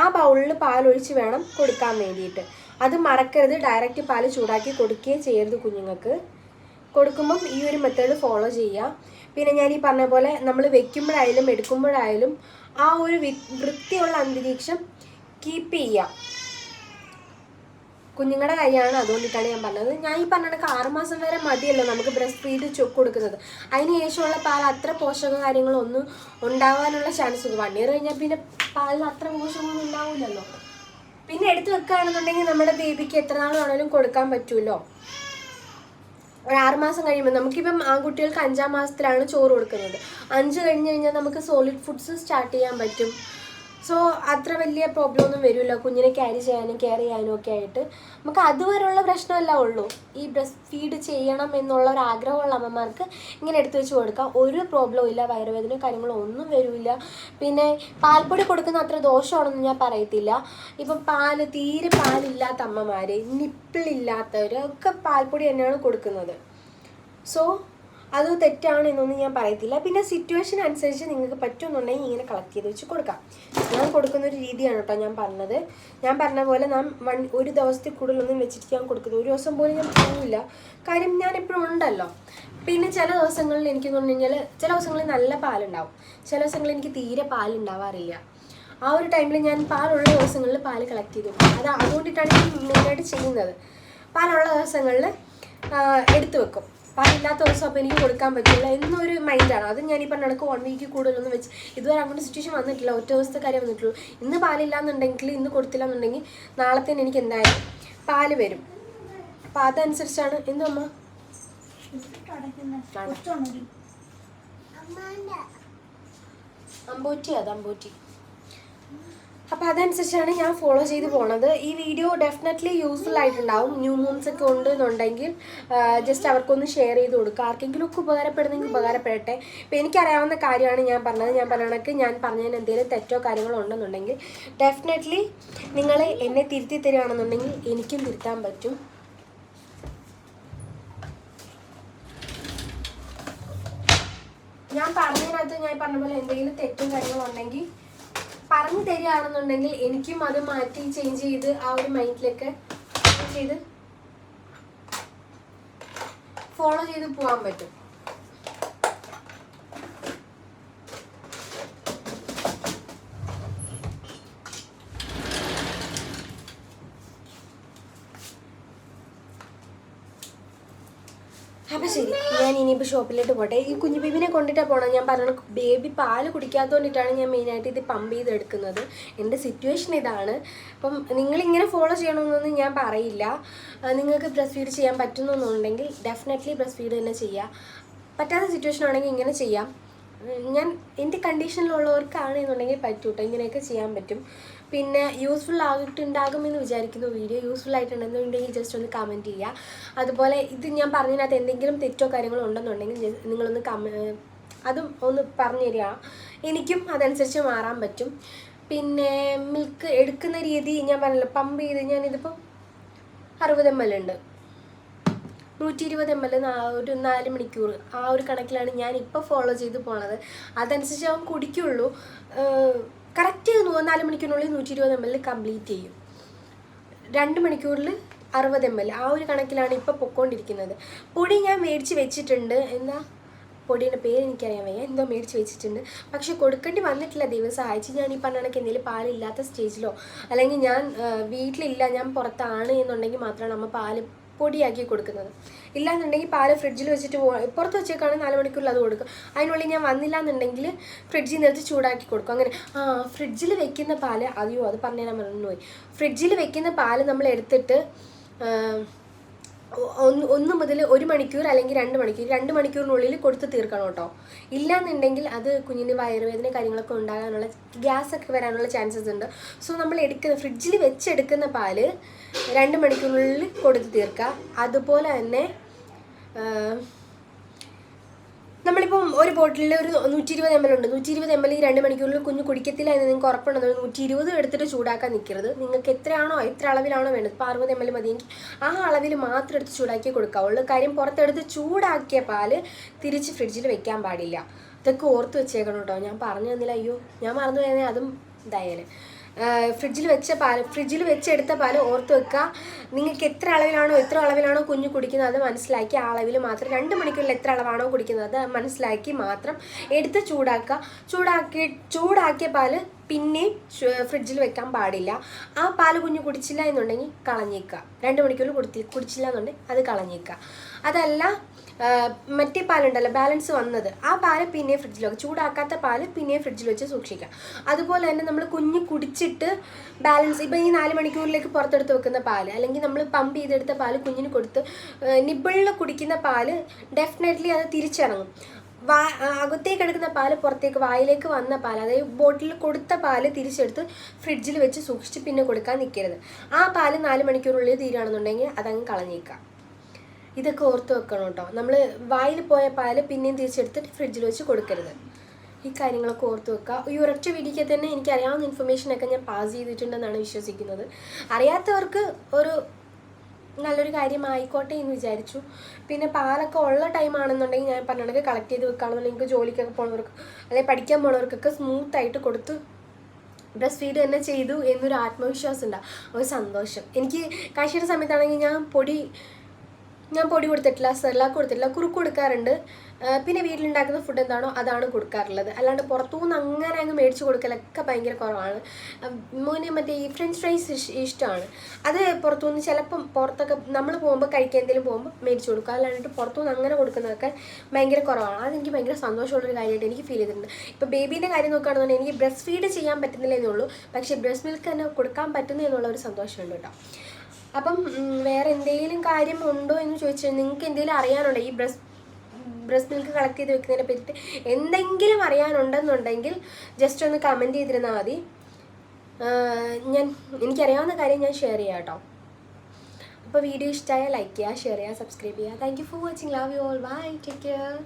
[SPEAKER 1] ആ ബൗളിൽ പാലൊഴിച്ച് വേണം കൊടുക്കാൻ വേണ്ടിയിട്ട്. അത് മറക്കരുത്. ഡയറക്റ്റ് പാൽ ചൂടാക്കി കൊടുക്കുകയും ചെയ്യരുത് കുഞ്ഞുങ്ങൾക്ക്. കൊടുക്കുമ്പം ഈ ഒരു മെത്തേഡ് ഫോളോ ചെയ്യുക. പിന്നെ ഞാൻ ഈ പറഞ്ഞ പോലെ നമ്മൾ വെക്കുമ്പോഴായാലും എടുക്കുമ്പോഴായാലും ആ ഒരു വൃത്തിയുള്ള അന്തരീക്ഷം കീപ്പ് ചെയ്യുക. കുഞ്ഞുങ്ങളുടെ കാര്യമാണ് അതുകൊണ്ടിട്ടാണ് ഞാൻ പറഞ്ഞത്. ഞാൻ ഈ പറഞ്ഞ കണക്ക് ആറുമാസം വരെ മതിയല്ലോ നമുക്ക് ബ്രസ്റ്റ് ഫീഡ് കൊടുക്കുന്നത്. അതിന് ശേഷമുള്ള പാൽ അത്ര പോഷക കാര്യങ്ങളൊന്നും ഉണ്ടാവാനുള്ള ചാൻസ് വൺ ഇയർ കഴിഞ്ഞാൽ പിന്നെ പാലിൽ അത്ര പോഷകമൊന്നും ഉണ്ടാവില്ലല്ലോ. പിന്നെ എടുത്തു വെക്കുകയാണെന്നുണ്ടെങ്കിൽ നമ്മുടെ ബേബിക്ക് എത്ര നാൾ വേണമെങ്കിലും കൊടുക്കാൻ പറ്റുമല്ലോ ഒരു ആറ് മാസം കഴിയുമ്പോൾ നമുക്കിപ്പം ആൺകുട്ടികൾക്ക് അഞ്ചാം മാസത്തിലാണ് ചോറ് കൊടുക്കുന്നത്. അഞ്ച് കഴിഞ്ഞ് കഴിഞ്ഞാൽ നമുക്ക് സോളിഡ് ഫുഡ്സ് സ്റ്റാർട്ട് ചെയ്യാൻ പറ്റും. സോ അത്ര വലിയ പ്രോബ്ലം ഒന്നും വരില്ല കുഞ്ഞിനെ ക്യാരി ചെയ്യാനും കെയർ ചെയ്യാനും ഒക്കെ ആയിട്ട്. നമുക്ക് അതുവരെയുള്ള പ്രശ്നമല്ല ഉള്ളൂ. ഈ ബ്രസ്റ്റ് ഫീഡ് ചെയ്യണം എന്നുള്ള ഒരു ആഗ്രഹമുള്ള അമ്മമാർക്ക് ഇങ്ങനെ എടുത്തു വെച്ച് കൊടുക്കാം. ഒരു പ്രോബ്ലവും ഇല്ല. വയറുവേദന കാര്യങ്ങളോ ഒന്നും വരില്ല പിന്നെ പാൽപ്പൊടി കൊടുക്കുന്ന അത്ര ദോഷമാണെന്ന് ഞാൻ പറയത്തില്ല. ഇപ്പം പാൽ തീരെ പാലില്ലാത്ത അമ്മമാർ നിപ്പിളില്ലാത്തവർ ഒക്കെ പാൽപ്പൊടി തന്നെയാണ് കൊടുക്കുന്നത്. സോ അത് തെറ്റാണ് എന്നൊന്നും ഞാൻ പറയത്തില്ല. പിന്നെ സിറ്റുവേഷൻ അനുസരിച്ച് നിങ്ങൾക്ക് പറ്റുമെന്നുണ്ടെങ്കിൽ ഇങ്ങനെ കളക്ട് ചെയ്ത് വെച്ച് കൊടുക്കാം. ഞാൻ കൊടുക്കുന്ന ഒരു രീതിയാണ് കേട്ടോ ഞാൻ പറഞ്ഞത്. ഞാൻ പറഞ്ഞ പോലെ ഞാൻ വൺ ഒരു ദിവസത്തിൽ കൂടുതലൊന്നും വെച്ചിട്ട് ഞാൻ കൊടുക്കുന്നത് ഒരു ദിവസം പോലും ഞാൻ പോകില്ല കാര്യം ഞാൻ എപ്പോഴും ഉണ്ടല്ലോ. പിന്നെ ചില ദിവസങ്ങളിൽ എനിക്ക് തോന്നുന്നു കഴിഞ്ഞാൽ ചില ദിവസങ്ങളിൽ നല്ല പാലുണ്ടാവും. ചില ദിവസങ്ങളിൽ എനിക്ക് തീരെ പാലുണ്ടാവാറില്ല. ആ ഒരു ടൈമിൽ ഞാൻ പാലുള്ള ദിവസങ്ങളിൽ പാൽ കളക്ട് ചെയ്തു. അത് അതുകൊണ്ടിട്ടാണ് ഞാൻ മെയിനായിട്ട് ചെയ്യുന്നത്. പാലുള്ള ദിവസങ്ങളിൽ എടുത്തു വെക്കും. പാലില്ലാത്ത ദിവസം അപ്പോൾ എനിക്ക് കൊടുക്കാൻ പറ്റില്ല എന്നൊരു മൈൻഡാണ്. അത് ഞാൻ ഈ പറഞ്ഞ കണക്ക് വൺ വീക്ക് കൂടുതലൊന്നും വെച്ച് ഇതുവരെ അങ്ങനെ സിറ്റുവേഷൻ വന്നിട്ടില്ല. ഒറ്റ ദിവസത്തെ കാര്യം വന്നിട്ടുള്ളൂ. ഇന്ന് പാലില്ല എന്നുണ്ടെങ്കിൽ ഇന്ന് കൊടുത്തില്ല എന്നുണ്ടെങ്കിൽ നാളത്തേന് എനിക്ക് എന്തായാലും പാൽ വരും. അപ്പം അതനുസരിച്ചാണ്. എന്തോ അമ്മ? അമ്പോറ്റി അത് അമ്പോറ്റി. അപ്പോൾ അതനുസരിച്ചാണ് ഞാൻ ഫോളോ ചെയ്ത് പോണത്. ഈ വീഡിയോ ഡെഫിനറ്റ്ലി യൂസ്ഫുൾ ആയിട്ടുണ്ടാവും. ന്യൂ മൂൺസ് ഒക്കെ ഉണ്ട് എന്നുണ്ടെങ്കിൽ ജസ്റ്റ് അവർക്കൊന്ന് ഷെയർ ചെയ്ത് കൊടുക്കുക ആർക്കെങ്കിലും ഒക്കെ ഉപകാരപ്പെടുന്നെങ്കിൽ ഉപകാരപ്പെടട്ടെ. ഇപ്പോൾ എനിക്കറിയാവുന്ന കാര്യമാണ് ഞാൻ പറഞ്ഞത്. ഞാൻ പറഞ്ഞ ഞാൻ പറഞ്ഞതിന് എന്തെങ്കിലും തെറ്റോ കാര്യങ്ങളോ ഉണ്ടെന്നുണ്ടെങ്കിൽ ഡെഫിനറ്റ്ലി നിങ്ങൾ എന്നെ തിരുത്തി തരികയാണെന്നുണ്ടെങ്കിൽ എനിക്കും തിരുത്താൻ പറ്റും. ഞാൻ പറഞ്ഞതിനകത്ത് ഞാൻ പറഞ്ഞ പോലെ എന്തെങ്കിലും തെറ്റും കാര്യങ്ങളും ഉണ്ടെങ്കിൽ പറഞ്ഞു തരികയാണെന്നുണ്ടെങ്കിൽ എനിക്കും അത് മാറ്റി ചേഞ്ച് ചെയ്ത് ആ ഒരു മൈൻഡിലേക്ക് ചെയ്ത് ഫോളോ ചെയ്ത് പോകാൻ പറ്റും അപ്പം ശരി ഞാൻ ഇനിയിപ്പോൾ ഷോപ്പിലോട്ട് പോട്ടെ. ഈ കുഞ്ഞു ബേബിനെ കൊണ്ടിട്ടാണ് പോകണം ഞാൻ പറഞ്ഞു ബേബി പാൽ കുടിക്കാത്തതുകൊണ്ടിട്ടാണ് ഞാൻ മെയിനായിട്ട് ഇത് പമ്പ് ചെയ്ത് എടുക്കുന്നത് എന്റെ സിറ്റുവേഷൻ ഇതാണ്. അപ്പം നിങ്ങളിങ്ങനെ ഫോളോ ചെയ്യണമെന്നൊന്നും ഞാൻ പറയില്ല. നിങ്ങൾക്ക് ബ്രസ്റ്റ് ഫീഡ് ചെയ്യാൻ പറ്റുന്നുണ്ടെങ്കിൽ ഡെഫിനറ്റ്ലി ബ്രസ്റ്റ് ഫീഡ് തന്നെ ചെയ്യാം. പറ്റാത്ത സിറ്റുവേഷൻ ആണെങ്കിൽ ഇങ്ങനെ ചെയ്യാം. ഞാൻ എന്റെ കണ്ടീഷനിലുള്ളവർക്കാണ് എന്നുണ്ടെങ്കിൽ പറ്റൂട്ടോ. ഇങ്ങനെയൊക്കെ ചെയ്യാൻ പറ്റും. പിന്നെ യൂസ്ഫുൾ ആയിട്ടുണ്ടാകുമെന്ന് വിചാരിക്കുന്നു. വീഡിയോ യൂസ്ഫുൾ ആയിട്ടുണ്ടെന്നുണ്ടെങ്കിൽ ജസ്റ്റ് ഒന്ന് കമന്റ് ചെയ്യുക. അതുപോലെ ഇത് ഞാൻ പറഞ്ഞതിനകത്ത് എന്തെങ്കിലും തെറ്റോ കാര്യങ്ങളോ ഉണ്ടെന്നുണ്ടെങ്കിൽ നിങ്ങളൊന്ന് കമ അതും ഒന്ന് പറഞ്ഞു തരിക. എനിക്കും അതനുസരിച്ച് മാറാൻ പറ്റും. പിന്നെ മിൽക്ക് എടുക്കുന്ന രീതി ഞാൻ പറഞ്ഞല്ലോ പമ്പ് ചെയ്ത് ഞാനിതിപ്പോൾ അറുപത് എം എൽ ഉണ്ട്. നൂറ്റി ഇരുപത് എം എൽ ഒരു നാല് മണിക്കൂർ ആ ഒരു കണക്കിലാണ് ഞാൻ ഇപ്പോൾ ഫോളോ ചെയ്ത് പോണത്. അതനുസരിച്ച് അവൻ കുടിക്കുള്ളൂ. കറക്റ്റ് നാല് മണിക്കൂറിനുള്ളിൽ നൂറ്റി ഇരുപത് എം എൽ കംപ്ലീറ്റ് ചെയ്യും. രണ്ട് മണിക്കൂറിൽ അറുപത് എം എൽ. ആ ഒരു കണക്കിലാണ് ഇപ്പോൾ പൊക്കോണ്ടിരിക്കുന്നത്. പൊടി ഞാൻ മേടിച്ച് വെച്ചിട്ടുണ്ട്. എന്താ? പൊടിയുടെ പേര് എനിക്കറിയാൻ വയ്യ. എന്തോ മേടിച്ച് വെച്ചിട്ടുണ്ട്. പക്ഷെ കൊടുക്കേണ്ടി വന്നിട്ടില്ല ദൈവം സഹായിച്ച്. ഞാൻ ഈ പറഞ്ഞ കണക്ക് എന്തെങ്കിലും പാലില്ലാത്ത സ്റ്റേജിലോ അല്ലെങ്കിൽ ഞാൻ വീട്ടിലില്ല ഞാൻ പുറത്താണ് എന്നുണ്ടെങ്കിൽ മാത്രമാണ് അമ്മ പാൽ പൊടിയാക്കി കൊടുക്കുന്നത്. ഇല്ലാന്നുണ്ടെങ്കിൽ പാൽ ഫ്രിഡ്ജിൽ വെച്ചിട്ട് പുറത്ത് വെച്ചേക്കാണെങ്കിൽ നാല് മണിക്കൂറിൽ അത് കൊടുക്കും. അതിനുള്ളിൽ ഞാൻ വന്നില്ല എന്നുണ്ടെങ്കിൽ ഫ്രിഡ്ജിൽ നിന്ന് ചൂടാക്കി കൊടുക്കും. അങ്ങനെ ആ ഫ്രിഡ്ജിൽ വെക്കുന്ന പാൽ അയ്യോ അത് പറഞ്ഞു തരാൻ മറന്നുപോയി. ഫ്രിഡ്ജിൽ വെക്കുന്ന പാൽ നമ്മൾ എടുത്തിട്ട് ഒന്ന് മുതൽ ഒരു മണിക്കൂർ അല്ലെങ്കിൽ രണ്ട് മണിക്കൂർ രണ്ട് മണിക്കൂറിനുള്ളിൽ കൊടുത്ത് തീർക്കണം കേട്ടോ. ഇല്ലാന്നുണ്ടെങ്കിൽ അത് കുഞ്ഞിന് വയറുവേദന കാര്യങ്ങളൊക്കെ ഉണ്ടാകാനുള്ള ഗ്യാസ് ഒക്കെ വരാനുള്ള ചാൻസസ് ഉണ്ട്. സോ നമ്മൾ എടുക്കുന്ന ഫ്രിഡ്ജിൽ വെച്ചെടുക്കുന്ന പാൽ രണ്ട് മണിക്കൂറിനുള്ളിൽ കൊടുത്ത് തീർക്കുക. അതുപോലെ തന്നെ നമ്മളിപ്പം ഒരു ബോട്ടിലിൽ ഒരു നൂറ്റി ഇരുപത് എം എൽ ഉണ്ട്. നൂറ്റി ഇരുപത് എം എൽ ഈ രണ്ട് മണിക്കൂറിൽ കുഞ്ഞ് കുടിക്കത്തില്ല എന്ന് നിങ്ങൾക്ക് ഉറപ്പുണ്ടെന്ന് നൂറ്റി ഇരുപത് എടുത്തിട്ട് ചൂടാക്കാൻ നിൽക്കരുത് നിങ്ങൾക്ക് എത്രയാണോ എത്ര അളവിലാണോ വേണ്ടത്. ഇപ്പോൾ അറുപത് എം എൽ മതിയെങ്കിൽ ആ അളവിൽ മാത്രം എടുത്ത് ചൂടാക്കി കൊടുക്കാവുള്ളൂ കാര്യം പുറത്തെടുത്ത് ചൂടാക്കിയ പാൽ തിരിച്ച് ഫ്രിഡ്ജിൽ വെക്കാൻ പാടില്ല. ഇതൊക്കെ ഓർത്ത് വെച്ചേക്കണം കേട്ടോ. ഞാൻ പറഞ്ഞു തന്നില്ല. അയ്യോ ഞാൻ മറന്നു പോയാൽ അതും ഇതായാലും ഫ്രിഡ്ജിൽ വെച്ച പാൽ ഫ്രിഡ്ജിൽ വെച്ചെടുത്ത പാൽ ഓർത്ത് വെക്കുക നിങ്ങൾക്ക് എത്ര അളവിലാണോ എത്ര അളവിലാണോ കുഞ്ഞ് കുടിക്കുന്നത് അത് മനസ്സിലാക്കി ആ അളവിൽ മാത്രം രണ്ട് മണിക്കൂറിൽ എത്ര അളവാണോ കുടിക്കുന്നത് അത് മനസ്സിലാക്കി മാത്രം എടുത്ത് ചൂടാക്കുക. ചൂടാക്കി ചൂടാക്കിയ പാൽ പിന്നെ ഫ്രിഡ്ജിൽ വെക്കാൻ പാടില്ല. ആ പാൽ കുഞ്ഞ് കുടിച്ചില്ല എന്നുണ്ടെങ്കിൽ കളഞ്ഞേക്കുക. രണ്ട് മണിക്കൂറിൽ കുടി കുടിച്ചില്ല എന്നുണ്ടെങ്കിൽ അത് കളഞ്ഞേക്കുക. അതല്ല മറ്റേ പാലുണ്ടല്ലോ ബാലൻസ് വന്നത്. ആ പാൽ പിന്നെ ഫ്രിഡ്ജിൽ വെക്കുക ചൂടാക്കാത്ത പാൽ പിന്നെയും ഫ്രിഡ്ജിൽ വെച്ച് സൂക്ഷിക്കാം അതുപോലെ തന്നെ നമ്മൾ കുഞ്ഞ് കുടിച്ചിട്ട് ബാലൻസ് ഇപ്പം ഈ നാല് മണിക്കൂറിലേക്ക് പുറത്തെടുത്ത് വെക്കുന്ന പാൽ അല്ലെങ്കിൽ നമ്മൾ പമ്പ് ചെയ്തെടുത്ത പാൽ കുഞ്ഞിന് കൊടുത്ത് നിബിളിൽ കുടിക്കുന്ന പാൽ ഡെഫിനറ്റ്ലി അത് തിരിച്ചിറങ്ങും. വാ അകത്തേക്ക് എടുക്കുന്ന പാൽ പുറത്തേക്ക് വായിലേക്ക് വന്ന പാൽ അതായത് ബോട്ടിൽ കൊടുത്ത പാൽ തിരിച്ചെടുത്ത് ഫ്രിഡ്ജിൽ വെച്ച് സൂക്ഷിച്ച് പിന്നെ കൊടുക്കാൻ നിൽക്കരുത് ആ പാൽ നാല് മണിക്കൂറിനുള്ളിൽ തീരുകയാണെന്നുണ്ടെങ്കിൽ അതങ്ങ് കളഞ്ഞേക്കാം ഇതൊക്കെ ഓർത്ത് വെക്കണം കേട്ടോ. നമ്മൾ വായിൽ പോയ പാൽ പിന്നെയും തിരിച്ചെടുത്തിട്ട് ഫ്രിഡ്ജിൽ വെച്ച് കൊടുക്കരുത്. ഈ കാര്യങ്ങളൊക്കെ ഓർത്ത് വെക്കുക. ഈ ഒരൊറ്റ വീഡിയോയ്ക്ക് തന്നെ എനിക്ക് അറിയാവുന്ന ഇൻഫർമേഷനൊക്കെ ഞാൻ പാസ് ചെയ്തിട്ടുണ്ടെന്നാണ് വിശ്വസിക്കുന്നത്. അറിയാത്തവർക്ക് ഒരു നല്ലൊരു കാര്യമായിക്കോട്ടെ എന്ന് വിചാരിച്ചു. പിന്നെ പാലൊക്കെ ഉള്ള ടൈമാണെന്നുണ്ടെങ്കിൽ ഞാൻ പറഞ്ഞിടക്ക് കളക്ട് ചെയ്ത് വെക്കുകയാണെന്നുണ്ടെങ്കിൽ നിങ്ങൾക്ക് ജോലിക്കൊക്കെ പോണവർക്ക് അല്ലെങ്കിൽ പഠിക്കാൻ പോണവർക്കൊക്കെ സ്മൂത്ത് ആയിട്ട് കൊടുത്ത് ബ്രസ്റ്റ് ഫീഡ് തന്നെ ചെയ്തു എന്നൊരു ആത്മവിശ്വാസം ഉണ്ടാവും ഒരു സന്തോഷം. എനിക്ക് കാശിയുടെ സമയത്താണെങ്കിൽ ഞാൻ പൊടി ഞാൻ പൊടി കൊടുത്തിട്ടില്ല സെർലാക്ക് കൊടുത്തിട്ടില്ല കുറുക്ക് കൊടുക്കാറുണ്ട്. പിന്നെ വീട്ടിലുണ്ടാക്കുന്ന ഫുഡ് എന്താണോ അതാണ് കൊടുക്കാറുള്ളത്. അല്ലാണ്ട് പുറത്തുനിന്ന് അങ്ങനെ അങ്ങ് മേടിച്ച് കൊടുക്കലൊക്കെ ഭയങ്കര കുറവാണ്. മോന് മറ്റേ ഈ ഫ്രഞ്ച് ഫ്രൈസ് ഇഷ്ടമാണ്. അത് പുറത്തുനിന്ന് ചിലപ്പം പുറത്തൊക്കെ നമ്മൾ പോകുമ്പോൾ കഴിക്കാൻ എന്തെങ്കിലും പോകുമ്പോൾ മേടിച്ച് കൊടുക്കുക അല്ലാണ്ട് പുറത്തുനിന്ന് അങ്ങനെ കൊടുക്കുന്നതൊക്കെ ഭയങ്കര കുറവാണ്. അതെനിക്ക് ഭയങ്കര സന്തോഷമുള്ളൊരു കാര്യമായിട്ട് എനിക്ക് ഫീൽ ചെയ്തിട്ടുണ്ട്. ഇപ്പോൾ ബേബീന്റെ കാര്യം നോക്കുകയാണെന്നുണ്ടെങ്കിൽ എനിക്ക് ബ്രസ്റ്റ് ഫീഡ് ചെയ്യാൻ പറ്റുന്നില്ല എന്നുള്ളൂ പക്ഷേ ബ്രസ്റ്റ് മിൽക്ക് തന്നെ കൊടുക്കാൻ പറ്റുന്നു എന്നുള്ള ഒരു സന്തോഷമുണ്ട് കേട്ടോ. അപ്പം വേറെ എന്തെങ്കിലും കാര്യം ഉണ്ടോ എന്ന് ചോദിച്ചാൽ നിങ്ങൾക്ക് എന്തെങ്കിലും അറിയാനുണ്ടോ? ഈ ബ്രസ് ബ്രസ്റ്റ് മിൽക്ക് കളക്ട് ചെയ്ത് വെക്കുന്നതിനെ പറ്റിയിട്ട് എന്തെങ്കിലും അറിയാനുണ്ടെന്നുണ്ടെങ്കിൽ ജസ്റ്റ് ഒന്ന് കമന്റ് ചെയ്തിരുന്നാൽ മതി. ഞാൻ എനിക്കറിയാവുന്ന കാര്യം ഞാൻ ഷെയർ ചെയ്യാം കേട്ടോ. അപ്പോൾ വീഡിയോ ഇഷ്ടമായാൽ ലൈക്ക് ചെയ്യുക ഷെയർ ചെയ്യുക സബ്സ്ക്രൈബ് ചെയ്യുക. Thank you for watching love you all bye take care